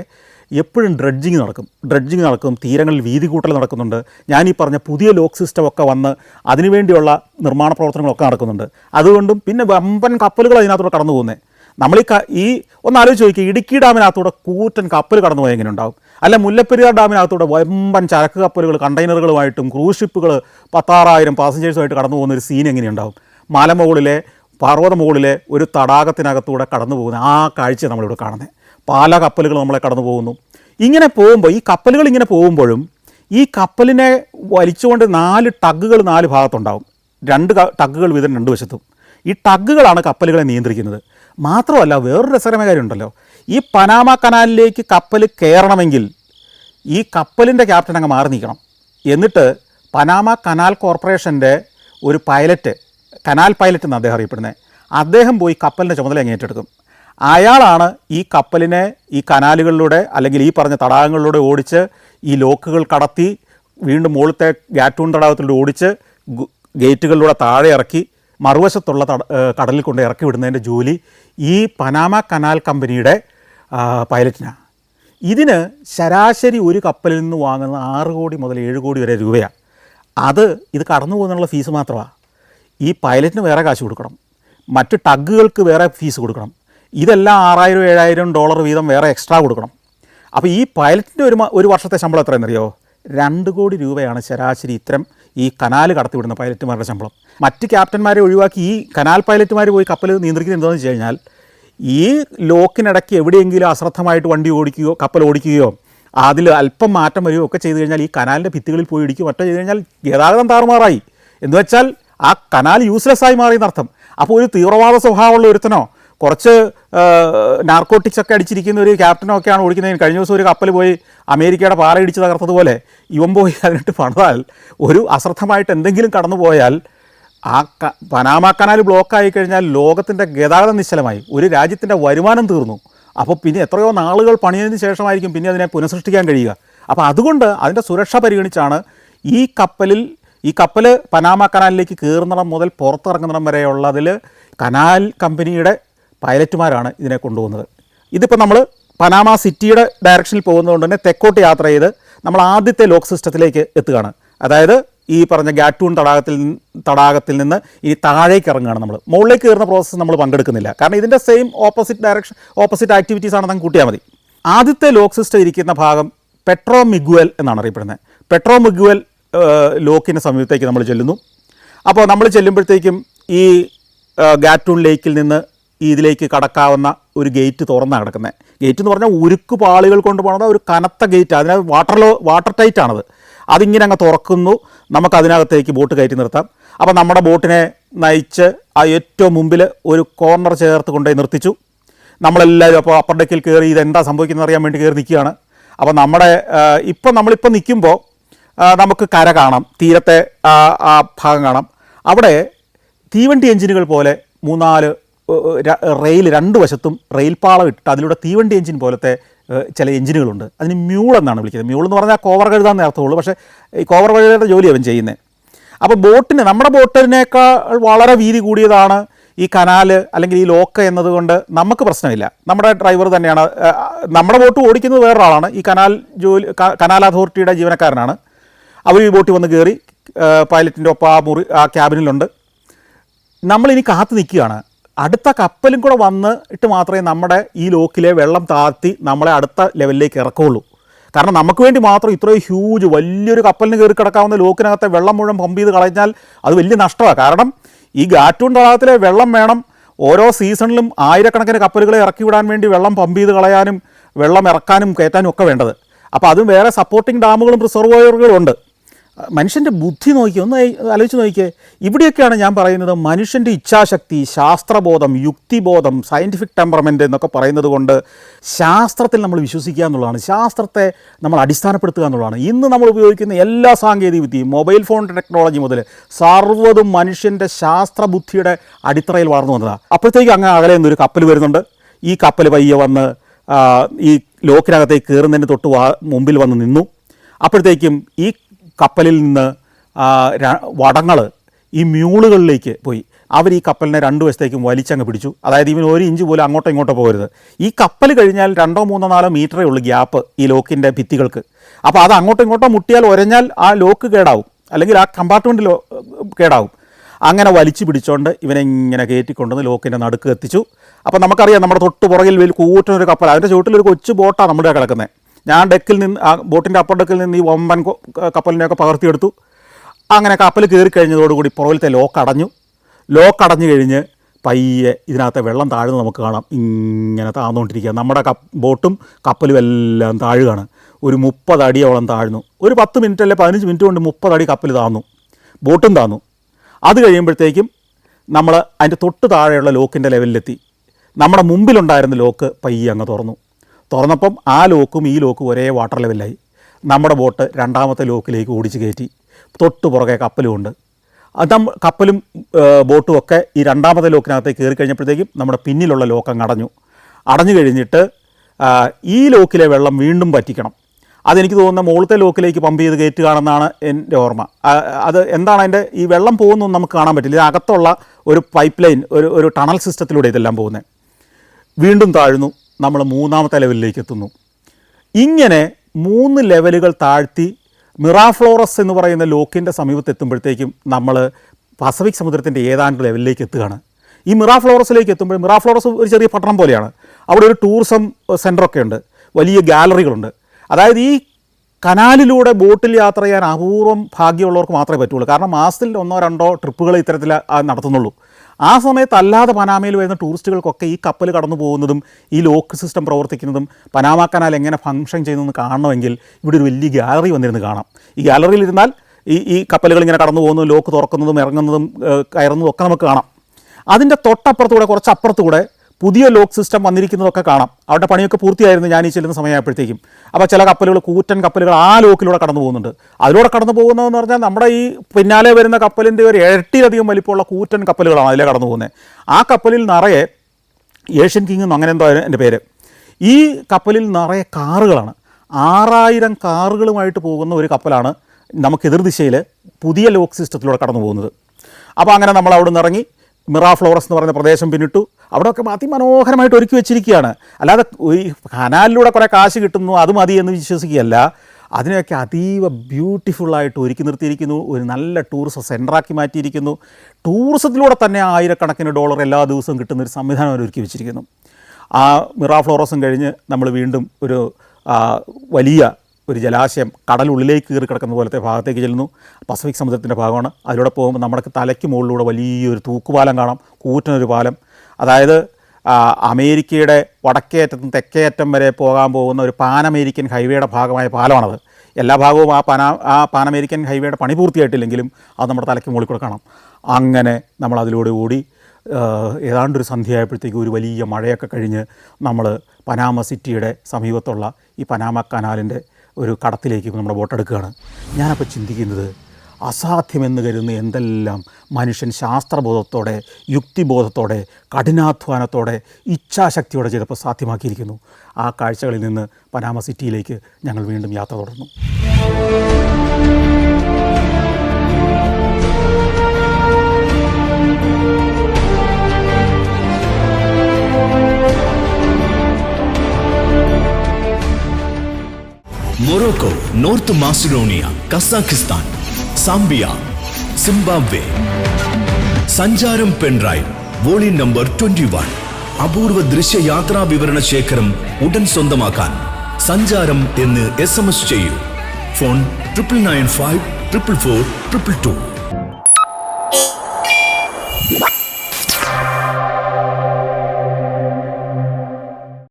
എപ്പോഴും ഡ്രഡ്ജിങ് നടക്കും. ഡ്രഡ്ജിങ് നടക്കും തീരങ്ങളിൽ വീതി കൂട്ടൽ നടക്കുന്നുണ്ട്. ഞാൻ ഈ പറഞ്ഞ പുതിയ ലോക്ക് സിസ്റ്റം ഒക്കെ വന്ന് അതിനുവേണ്ടിയുള്ള നിർമ്മാണ പ്രവർത്തനങ്ങളൊക്കെ നടക്കുന്നുണ്ട്. അതുകൊണ്ടും പിന്നെ വമ്പൻ കപ്പലുകൾ അതിനകത്തൂടെ കടന്നു പോകുന്നത് നമ്മൾ ഈ ഈ ഒന്ന് ആലോചിച്ച് നോക്കി ഇടുക്കി ഡാമിനകത്തൂടെ കൂറ്റൻ കപ്പൽ കടന്നു പോയാൽ എങ്ങനെ ഉണ്ടാവും? അല്ല മുല്ലപ്പെരിയാർ ഡാമിനകത്തൂടെ വമ്പൻ ചരക്ക് കപ്പലുകൾ കണ്ടെയ്നറുകളുമായിട്ടും ക്രൂസ് ഷിപ്പുകൾ പത്താറായിരം പാസഞ്ചേഴ്സുമായിട്ട് കടന്നു പോകുന്ന ഒരു സീൻ എങ്ങനെയുണ്ടാവും മലമുകളിലെ പർവത മുകളിലെ ഒരു തടാകത്തിനകത്തൂടെ കടന്നു പോകുന്ന ആ കാഴ്ച നമ്മളിവിടെ കാണുന്നത് പല കപ്പലുകൾ നമ്മളെ കടന്നു പോകുന്നു ഇങ്ങനെ പോകുമ്പോൾ ഈ കപ്പലുകൾ ഇങ്ങനെ പോകുമ്പോഴും ഈ കപ്പലിനെ വലിച്ചുകൊണ്ട് നാല് ടഗ്ഗുകൾ നാല് ഭാഗത്തുണ്ടാവും. രണ്ട് ടഗ്ഗുകൾ വീതം രണ്ട് വശത്തും. ഈ ടഗ്ഗുകളാണ് കപ്പലുകളെ നിയന്ത്രിക്കുന്നത്. മാത്രമല്ല വേറൊരു രസകരമായ കാര്യം ഉണ്ടല്ലോ ഈ പനാമ കനാലിലേക്ക് കപ്പൽ കയറണമെങ്കിൽ ഈ കപ്പലിന്റെ ക്യാപ്റ്റൻ അങ്ങ് മാറി നിൽക്കണം. എന്നിട്ട് പനാമ കനാൽ കോർപ്പറേഷന്റെ ഒരു പൈലറ്റ് കനാൽ പൈലറ്റ് എന്ന് അദ്ദേഹം അറിയപ്പെടുന്നത്. അദ്ദേഹം പോയി കപ്പലിന്റെ ചുമതല അങ്ങ് ഏറ്റെടുക്കും. അയാളാണ് ഈ കപ്പലിനെ ഈ കനാലുകളിലൂടെ അല്ലെങ്കിൽ ഈ പറഞ്ഞ തടാകങ്ങളിലൂടെ ഓടിച്ച് ഈ ലോക്കുകൾ കടത്തി വീണ്ടും മുകളിലത്തെ ഗാറ്റൂൺ തടാകത്തിലൂടെ ഓടിച്ച് ഗേറ്റുകളിലൂടെ താഴെ ഇറക്കി മറുവശത്തുള്ള കടലിൽ കൊണ്ട് ഇറക്കി വിടുന്നതിന്റെ ജോലി ഈ പനാമ കനാൽ കമ്പനിയുടെ പൈലറ്റിനാണ് ഇതിന് ശരാശരി ഒരു കപ്പലിൽ നിന്ന് വാങ്ങുന്ന ആറ് കോടി മുതൽ ഏഴ് കോടി വരെ രൂപയാണ് അത് ഇത് കടന്നു പോകുന്നതിനുള്ള ഫീസ് മാത്രമാണ് ഈ പൈലറ്റിന് വേറെ കാശ് കൊടുക്കണം. മറ്റ് ടഗുകൾക്ക് വേറെ ഫീസ് കൊടുക്കണം. ഇതെല്ലാം ആറായിരം ഏഴായിരം ഡോളർ വീതം വേറെ എക്സ്ട്രാ കൊടുക്കണം. അപ്പോൾ ഈ പൈലറ്റിന്റെ ഒരു ഒരു വർഷത്തെ ശമ്പളം എത്രയെന്നറിയോ രണ്ട് കോടി രൂപയാണ് ശരാശരി ഇത്തരം ഈ കനാൽ കടത്തിവിടുന്ന പൈലറ്റുമാരുടെ ശമ്പളം. മറ്റ് ക്യാപ്റ്റന്മാരെ ഒഴിവാക്കി ഈ കനാൽ പൈലറ്റുമാർ പോയി കപ്പൽ നിയന്ത്രിക്കുന്നത് എന്താണെന്ന് വെച്ച് കഴിഞ്ഞാൽ ഈ ലോക്കിനിടയ്ക്ക് എവിടെയെങ്കിലും അശ്രദ്ധമായിട്ട് വണ്ടി ഓടിക്കുകയോ കപ്പൽ ഓടിക്കുകയോ അതിൽ അല്പം മാറ്റം വരികയോ ഒക്കെ ചെയ്തു കഴിഞ്ഞാൽ ഈ കനാലിന്റെ ഭിത്തികളിൽ പോയി ഇടിക്കുകയോ മറ്റോ ചെയ്ത് കഴിഞ്ഞാൽ ഗതാഗതം താറുമാറായി. എന്ന് വെച്ചാൽ ആ കനാൽ യൂസ്ലെസ് ആയി അപ്പോൾ ഒരു തീവ്രവാദ സ്വഭാവമുള്ള ഒരുത്തനോ കുറച്ച് നാർക്കോട്ടിക്സ് ഒക്കെ അടിച്ചിരിക്കുന്ന ഒരു ക്യാപ്റ്റനൊക്കെയാണ് ഓടിക്കുന്നത്. കഴിഞ്ഞ ദിവസം ഒരു കപ്പൽ പോയി അമേരിക്കയുടെ പാറ ഇടിച്ച് തകർത്തതുപോലെ ഇവൻ പോയി അതിനിട്ട് പണിതാൽ ഒരു അശ്രദ്ധമായിട്ട് എന്തെങ്കിലും കടന്നു പോയാൽ ആ പനാമ കനാൽ ബ്ലോക്കായി കഴിഞ്ഞാൽ ലോകത്തിന്റെ ഗതാഗത നിശ്ചലമായി. ഒരു രാജ്യത്തിന്റെ വരുമാനം തീർന്നു. അപ്പോൾ പിന്നെ എത്രയോ നാളുകൾ പണിയതിന് ശേഷമായിരിക്കും പിന്നെ അതിനെ പുനഃസൃഷ്ടിക്കാൻ കഴിയുക. അപ്പോൾ അതുകൊണ്ട് അതിന്റെ സുരക്ഷ പരിഗണിച്ചാണ് ഈ കപ്പലിൽ ഈ കപ്പൽ പനാമ കനാലിലേക്ക് കയറുന്നിടം മുതൽ പുറത്തിറങ്ങുന്നിടം വരെയുള്ളതിൽ കനാൽ കമ്പനിയുടെ പൈലറ്റുമാരാണ് ഇതിനെ കൊണ്ടുപോകുന്നത്. ഇതിപ്പോൾ നമ്മൾ പനാമ സിറ്റിയുടെ ഡയറക്ഷനിൽ പോകുന്നതുകൊണ്ട് തന്നെ തെക്കോട്ട് യാത്ര ചെയ്ത് നമ്മൾ ആദ്യത്തെ ലോക്ക് സിസ്റ്റത്തിലേക്ക് എത്തുകയാണ്. അതായത് ഈ പറഞ്ഞ ഗാറ്റൂൺ തടാകത്തിൽ തടാകത്തിൽ നിന്ന് ഇനി താഴേക്ക് ഇറങ്ങുകയാണ് നമ്മൾ മുകളിലേക്ക് കയറുന്ന പ്രോസസ്സ് നമ്മൾ പങ്കെടുക്കുന്നില്ല. കാരണം ഇതിന്റെ same opposite direction opposite activities ആണ് നമുക്ക് കൂട്ടിയാൽ മതി. ആദ്യത്തെ ലോക്ക് സിസ്റ്റം ഇരിക്കുന്ന ഭാഗം പെട്രോ മിഗുവൽ എന്നാണ് അറിയപ്പെടുന്നത്. പെട്രോ മിഗുവൽ ലോക്കിന്റെ സമീപത്തേക്ക് നമ്മൾ ചെല്ലുന്നു. അപ്പോൾ നമ്മൾ ചെല്ലുമ്പോഴത്തേക്കും ഈ ഗാറ്റൂൺ ലേക്കിൽ നിന്ന് ഇതിലേക്ക് കടക്കാവുന്ന ഒരു ഗേറ്റ് തുറന്നാണ് കിടക്കുന്നത്. ഗേറ്റ് എന്ന് പറഞ്ഞാൽ ഉരുക്ക് പാളികൾ കൊണ്ട് പോകുന്നത് ഒരു കനത്ത ഗേറ്റ്. അതിനകത്ത് വാട്ടർ ലോ വാട്ടർ ടൈറ്റ് ആണത്. അതിങ്ങനെ അങ്ങ് തുറക്കുന്നു. നമുക്ക് അതിനകത്തേക്ക് ബോട്ട് കയറ്റി നിർത്താം. അപ്പോൾ നമ്മുടെ ബോട്ടിനെ നയിച്ച് ആ ഏറ്റവും മുമ്പിൽ ഒരു കോർണർ ചേർത്ത് കൊണ്ടുപോയി നിർത്തിച്ചു. നമ്മളെല്ലാവരും അപ്പോൾ അപ്പർ ഡെക്കിൽ കയറി ഇതെന്താ സംഭവിക്കുന്നത് അറിയാൻ വേണ്ടി കയറി നിൽക്കുകയാണ്. അപ്പോൾ നമ്മുടെ ഇപ്പം നമ്മളിപ്പോൾ നിൽക്കുമ്പോൾ നമുക്ക് കര കാണാം. തീരത്തെ ആ ഭാഗം കാണാം. അവിടെ തീവണ്ടി എഞ്ചിനുകൾ പോലെ മൂന്നാൽ റെയിൽ രണ്ട് വശത്തും റെയിൽ പാളം ഇട്ട് അതിലൂടെ തീവണ്ടി എഞ്ചിൻ പോലത്തെ ചില എഞ്ചിനുകളുണ്ട്. അതിന് മ്യൂൾ എന്നാണ് വിളിക്കുന്നത്. മ്യൂൾ എന്ന് പറഞ്ഞാൽ കോവർ കഴുതാൻ നേരത്തുള്ളൂ പക്ഷേ ഈ കോവർ കഴുതയുടെ ജോലി അവൻ ചെയ്യുന്നത് അപ്പോൾ ബോട്ടിന് നമ്മുടെ ബോട്ടിനേക്കാൾ വളരെ വീതി കൂടിയതാണ് ഈ കനാല് അല്ലെങ്കിൽ ഈ ലോക്ക് എന്നതുകൊണ്ട് നമുക്ക് പ്രശ്നമില്ല. നമ്മുടെ ഡ്രൈവർ തന്നെയാണ് നമ്മുടെ ബോട്ട് ഓടിക്കുന്നത് വേറൊരാളാണ്. ഈ കനാൽ ജോലി കനാൽ അതോറിറ്റിയുടെ ജീവനക്കാരനാണ്. അവർ ഈ ബോട്ടിൽ വന്ന് കയറി പൈലറ്റിന്റെ ഒപ്പം ആ മുറി ആ ക്യാബിനിലുണ്ട്. നമ്മളിനി കാത്തു നിൽക്കുകയാണ്. അടുത്ത കപ്പലും കൂടെ വന്ന് ഇട്ട് മാത്രമേ നമ്മുടെ ഈ ലോക്കിലെ വെള്ളം താഴ്ത്തി നമ്മളെ അടുത്ത ലെവലിലേക്ക് ഇറക്കുള്ളൂ. കാരണം നമുക്ക് വേണ്ടി മാത്രം ഇത്രയും ഹ്യൂജ് വലിയൊരു കപ്പലിന് കയറി കിടക്കാവുന്ന ലോക്കിനകത്തെ വെള്ളം മുഴുവൻ പമ്പ് ചെയ്ത് കളഞ്ഞാൽ അത് വലിയ നഷ്ടമാണ് കാരണം ഈ ഗാറ്റൂൺ തടാകത്തിലെ വെള്ളം വേണം. ഓരോ സീസണിലും ആയിരക്കണക്കിന് കപ്പലുകളെ ഇറക്കി വിടാൻ വേണ്ടി വെള്ളം പമ്പ് ചെയ്ത് കളയാനും വെള്ളം ഇറക്കാനും കയറ്റാനും ഒക്കെ വേണ്ടത്. അപ്പോൾ അതും വേറെ സപ്പോർട്ടിംഗ് ഡാമുകളും റിസർവോയറുകളും ഉണ്ട്. മനുഷ്യന്റെ ബുദ്ധി നോക്കി ഒന്ന് ആലോചിച്ച് നോക്കിയേ. ഇവിടെയൊക്കെയാണ് ഞാൻ പറയുന്നത് മനുഷ്യന്റെ ഇച്ഛാശക്തി ശാസ്ത്രബോധം യുക്തിബോധം സയന്റിഫിക് ടെമ്പറമെന്റ് എന്നൊക്കെ പറയുന്നത് കൊണ്ട് ശാസ്ത്രത്തിൽ നമ്മൾ വിശ്വസിക്കുക എന്നുള്ളതാണ്. ശാസ്ത്രത്തെ നമ്മൾ അടിസ്ഥാനപ്പെടുത്തുക എന്നുള്ളതാണ്. ഇന്ന് നമ്മൾ ഉപയോഗിക്കുന്ന എല്ലാ സാങ്കേതിക വിദ്യയും മൊബൈൽ ഫോൺ ടെക്നോളജി മുതൽ സർവതും മനുഷ്യന്റെ ശാസ്ത്രബുദ്ധിയുടെ അടിത്തറയിൽ വളർന്നു വന്നതാണ് അപ്പോഴത്തേക്ക് അങ്ങ് അകലെ നിന്നൊരു കപ്പൽ വരുന്നുണ്ട്. ഈ കപ്പൽ പയ്യെ വന്ന് ഈ ലോക്കിനകത്തേക്ക് കയറുന്നതിന് തൊട്ട് മുമ്പിൽ വന്ന് നിന്നു. അപ്പോഴത്തേക്കും ഈ കപ്പലിൽ നിന്ന് വടങ്ങൾ ഈ മ്യൂളുകളിലേക്ക് പോയി. അവർ ഈ കപ്പലിനെ രണ്ട് വശത്തേക്കും വലിച്ചങ്ങ് പിടിച്ചു. അതായത് ഇവൻ ഒരു ഇഞ്ച് പോലും അങ്ങോട്ടോ ഇങ്ങോട്ടോ പോകരുത്. ഈ കപ്പൽ കഴിഞ്ഞാൽ രണ്ടോ മൂന്നോ നാലോ മീറ്ററേ ഉള്ളൂ ഗ്യാപ്പ് ഈ ലോക്കിന്റെ ഭിത്തികൾക്ക്. അപ്പോൾ അത് അങ്ങോട്ടോ ഇങ്ങോട്ടോ മുട്ടിയാൽ ഒരഞ്ഞാൽ ആ ലോക്ക് കേടാവും. അല്ലെങ്കിൽ ആ കമ്പാർട്ട്മെന്റിൽ കേടാവും. അങ്ങനെ വലിച്ചു പിടിച്ചുകൊണ്ട് ഇവനെ ഇങ്ങനെ കയറ്റിക്കൊണ്ടുവന്ന് ലോക്കിന്റെ നടുക്ക് എത്തിച്ചു. അപ്പോൾ നമുക്കറിയാം നമ്മുടെ തൊട്ട് പുറകിൽ വലിയ കൂറ്റനൊരു കപ്പൽ അതിന്റെ ചുവട്ടിലൊരു കൊച്ചു ബോട്ടാണ് നമ്മുടെ കിടക്കുന്നത് ഞാൻ ഡെക്കിൽ നിന്ന് ആ ബോട്ടിന്റെ അപ്പർ ഡെക്കിൽ നിന്ന് ഈ വമ്പൻ കപ്പലിനെയൊക്കെ പകർത്തിയെടുത്തു. അങ്ങനെ കപ്പൽ കയറി കഴിഞ്ഞതോടുകൂടി പുറകിലത്തെ ലോക്ക് അടഞ്ഞു. ലോക്ക് അടഞ്ഞു കഴിഞ്ഞ് പയ്യെ ഇതിനകത്തെ വെള്ളം താഴ്ന്ന് നമുക്ക് കാണാം. ഇങ്ങനെ താഴ്ന്നുകൊണ്ടിരിക്കുക നമ്മുടെ കപ്പ് ബോട്ടും കപ്പലും എല്ലാം താഴുകയാണ്. ഒരു മുപ്പത് അടിയോളം താഴ്ന്നു. ഒരു പത്ത് മിനിറ്റ് അല്ലെ പതിനഞ്ച് മിനിറ്റ് കൊണ്ട് മുപ്പത് അടി കപ്പൽ താന്നു. ബോട്ടും താന്നു. അത് കഴിയുമ്പോഴത്തേക്കും നമ്മൾ അതിന്റെ തൊട്ട് താഴെയുള്ള ലോക്കിന്റെ ലെവലിലെത്തി നമ്മുടെ മുമ്പിലുണ്ടായിരുന്ന ലോക്ക് പയ്യെ അങ്ങ് തുറന്നു. തുറന്നപ്പം ആ ലോക്കും ഈ ലോക്കും ഒരേ വാട്ടർ ലെവലായി നമ്മുടെ ബോട്ട് രണ്ടാമത്തെ ലോക്കിലേക്ക് ഓടിച്ച് കയറ്റി. തൊട്ട് പുറകെ കപ്പലുമുണ്ട് അത് കപ്പലും ബോട്ടും ഒക്കെ ഈ രണ്ടാമത്തെ ലോക്കിനകത്തേക്ക് കയറി കഴിഞ്ഞപ്പോഴത്തേക്കും നമ്മുടെ പിന്നിലുള്ള ലോക്കം അടഞ്ഞു. അടഞ്ഞു കഴിഞ്ഞിട്ട് ഈ ലോക്കിലെ വെള്ളം വീണ്ടും പറ്റിക്കണം അതെനിക്ക് തോന്നുന്ന മുകളിലത്തെ ലോക്കിലേക്ക് പമ്പ് ചെയ്ത് കയറ്റുകയാണെന്നാണ് എന്റെ ഓർമ്മ. അത് എന്താണ് അതിന്റെ ഈ വെള്ളം പോകുന്നൊന്നും നമുക്ക് കാണാൻ പറ്റില്ല. അകത്തുള്ള ഒരു പൈപ്പ് ലൈൻ ഒരു ഒരു ടണൽ സിസ്റ്റത്തിലൂടെ ഇതെല്ലാം പോകുന്നത്. വീണ്ടും താഴ്ന്നു. നമ്മൾ മൂന്നാമത്തെ ലെവലിലേക്ക് എത്തുന്നു. ഇങ്ങനെ മൂന്ന് ലെവലുകൾ താഴ്ത്തി മിറാഫ്ലോറസ് എന്ന് പറയുന്ന ലോക്കിന്റെ സമീപത്ത് എത്തുമ്പോഴത്തേക്കും നമ്മൾ പസഫിക് സമുദ്രത്തിന്റെ ഏതാണ്ട് ലെവലിലേക്ക് എത്തുകയാണ്. ഈ മിറാഫ്ലോറസിലേക്ക് എത്തുമ്പോൾ മിറാഫ്ലോറസ് ഒരു ചെറിയ പട്ടണം പോലെയാണ്. അവിടെ ഒരു ടൂറിസം സെന്ററൊക്കെ ഉണ്ട്. വലിയ ഗാലറികളുണ്ട്. അതായത് ഈ കനാലിലൂടെ ബോട്ടിൽ യാത്ര ചെയ്യാൻ അപൂർവം ഭാഗ്യമുള്ളവർക്ക് മാത്രമേ പറ്റുള്ളൂ. കാരണം മാസത്തിൽ ഒന്നോ രണ്ടോ ട്രിപ്പുകൾ ഇത്തരത്തിൽ നടത്തുന്നുള്ളൂ. ആ സമയത്ത് അല്ലാതെ പനാമയിൽ വരുന്ന ടൂറിസ്റ്റുകൾക്കൊക്കെ ഈ കപ്പൽ കടന്നു പോകുന്നതും ഈ ലോക്ക് സിസ്റ്റം പ്രവർത്തിക്കുന്നതും പനാമ കനാൽ എങ്ങനെ ഫങ്ഷൻ ചെയ്യുന്നതെന്ന് കാണണമെങ്കിൽ ഇവിടെ ഒരു വലിയ ഗാലറി വന്നിരുന്ന് കാണാം. ഈ ഗാലറിയിൽ ഇരുന്നാൽ ഈ ഈ കപ്പലുകൾ ഇങ്ങനെ കടന്നു പോകുന്നതും ലോക്ക് തുറക്കുന്നതും ഇറങ്ങുന്നതും കയറുന്നതും ഒക്കെ നമുക്ക് കാണാം. അതിന്റെ തൊട്ടപ്പുറത്തൂടെ കുറച്ച് അപ്പുറത്തൂടെ പുതിയ ലോക്ക് സിസ്റ്റം വന്നിരിക്കുന്നതൊക്കെ കാണാം. അവരുടെ പണിയൊക്കെ പൂർത്തിയായിരുന്നു ഞാൻ ഈ ചെല്ലുന്ന സമയമായപ്പോഴത്തേക്കും. അപ്പോൾ ചില കപ്പലുകൾ കൂറ്റൻ കപ്പലുകൾ ആ ലോക്കിലൂടെ കടന്നു പോകുന്നുണ്ട്. അതിലൂടെ കടന്നു പോകുന്നതെന്ന് പറഞ്ഞാൽ നമ്മുടെ ഈ പിന്നാലെ വരുന്ന കപ്പലിന്റെ ഒരു ഇരട്ടിയിലധികം വലിപ്പമുള്ള കൂറ്റൻ കപ്പലുകളാണ് അതിലെ കടന്നു പോകുന്നത്. ആ കപ്പലിൽ നിറയെ ഏഷ്യൻ കിങ് എന്നും അങ്ങനെ എന്തോ എന്റെ പേര്. ഈ കപ്പലിൽ നിറയെ കാറുകളാണ്. ആറായിരം കാറുകളുമായിട്ട് പോകുന്ന ഒരു കപ്പലാണ് നമുക്ക് എതിർദിശയിൽ പുതിയ ലോക്ക് സിസ്റ്റത്തിലൂടെ കടന്നു പോകുന്നത്. അപ്പോൾ അങ്ങനെ നമ്മൾ അവിടെ നിന്ന് ഇറങ്ങി മിറാ ഫ്ലോറസ് എന്ന് പറയുന്ന പ്രദേശം പിന്നിട്ടു. അവിടെയൊക്കെ അതിമനോഹരമായിട്ട് ഒരുക്കി വെച്ചിരിക്കുകയാണ്. അല്ലാതെ ഈ കനാലിലൂടെ കുറേ കാശ് കിട്ടുന്നു അത് മതി എന്ന് വിശ്വസിക്കുകയല്ല. അതിനെയൊക്കെ അതീവ ബ്യൂട്ടിഫുള്ളായിട്ട് ഒരുക്കി നിർത്തിയിരിക്കുന്നു. ഒരു നല്ല ടൂറിസം സെന്ററാക്കി മാറ്റിയിരിക്കുന്നു. ടൂറിസത്തിലൂടെ തന്നെ ആയിരക്കണക്കിന് ഡോളർ എല്ലാ ദിവസവും കിട്ടുന്ന ഒരു സംവിധാനം അവർ ഒരുക്കി വെച്ചിരിക്കുന്നു. ആ മിറാ ഫ്ലോറസും കഴിഞ്ഞ് നമ്മൾ വീണ്ടും ഒരു വലിയ ഒരു ജലാശയം കടലുള്ളിലേക്ക് കയറി കിടക്കുന്ന പോലത്തെ ഭാഗത്തേക്ക് ചെല്ലുന്നു. പസഫിക് സമുദ്രത്തിന്റെ ഭാഗമാണ്. അതിലൂടെ പോകുമ്പോൾ നമ്മുടെ തലയ്ക്ക് മുകളിലൂടെ വലിയൊരു തൂക്കുപാലം കാണാം. കൂറ്റനൊരു പാലം. അതായത് അമേരിക്കയുടെ വടക്കേ അറ്റത്തും തെക്കേ അറ്റം വരെ പോകാൻ പോകുന്ന ഒരു പാൻ അമേരിക്കൻ ഹൈവേയുടെ ഭാഗമായ പാലമാണത്. എല്ലാ ഭാഗവും ആ പാന ആ പാൻ അമേരിക്കൻ ഹൈവേയുടെ പണി പൂർത്തിയായിട്ടില്ലെങ്കിലും അത് നമ്മുടെ തലയ്ക്ക് മുകളിൽ കൂടെ കാണാം. അങ്ങനെ നമ്മൾ അതിലൂടെ ഓടി ഏതാണ്ടൊരു സന്ധ്യയായപ്പോഴത്തേക്ക് ഒരു വലിയ മഴയൊക്കെ കഴിഞ്ഞ് നമ്മൾ പനാമ സിറ്റിയുടെ സമീപത്തുള്ള ഈ പനാമ കനാലിന്റെ ഒരു കടത്തിലേക്ക് നമ്മുടെ ബോട്ടെടുക്കുകയാണ് ഞാനപ്പോൾ ചിന്തിക്കുന്നത് അസാധ്യമെന്ന് കരുതുന്ന എന്തെല്ലാം മനുഷ്യൻ ശാസ്ത്രബോധത്തോടെ യുക്തിബോധത്തോടെ കഠിനാധ്വാനത്തോടെ ഇച്ഛാശക്തിയോടെ ചിലപ്പോൾ സാധ്യമാക്കിയിരിക്കുന്നു. ആ കാഴ്ചകളിൽ നിന്ന് പനാമ സിറ്റിയിലേക്ക് ഞങ്ങൾ വീണ്ടും യാത്ര തുടർന്നു. Morocco north Macedonia Kazakhstan Zambia Zimbabwe. Sancharam pendrive volume number twenty one. അപൂർവ ദൃശ്യ യാത്രാ വിവരണ ശേഖരം ഉടൻ സ്വന്തമാക്കാൻ സഞ്ചാരം എന്ന് എസ് എം എസ് ചെയ്യൂ. Phone triple nine five triple four triple two.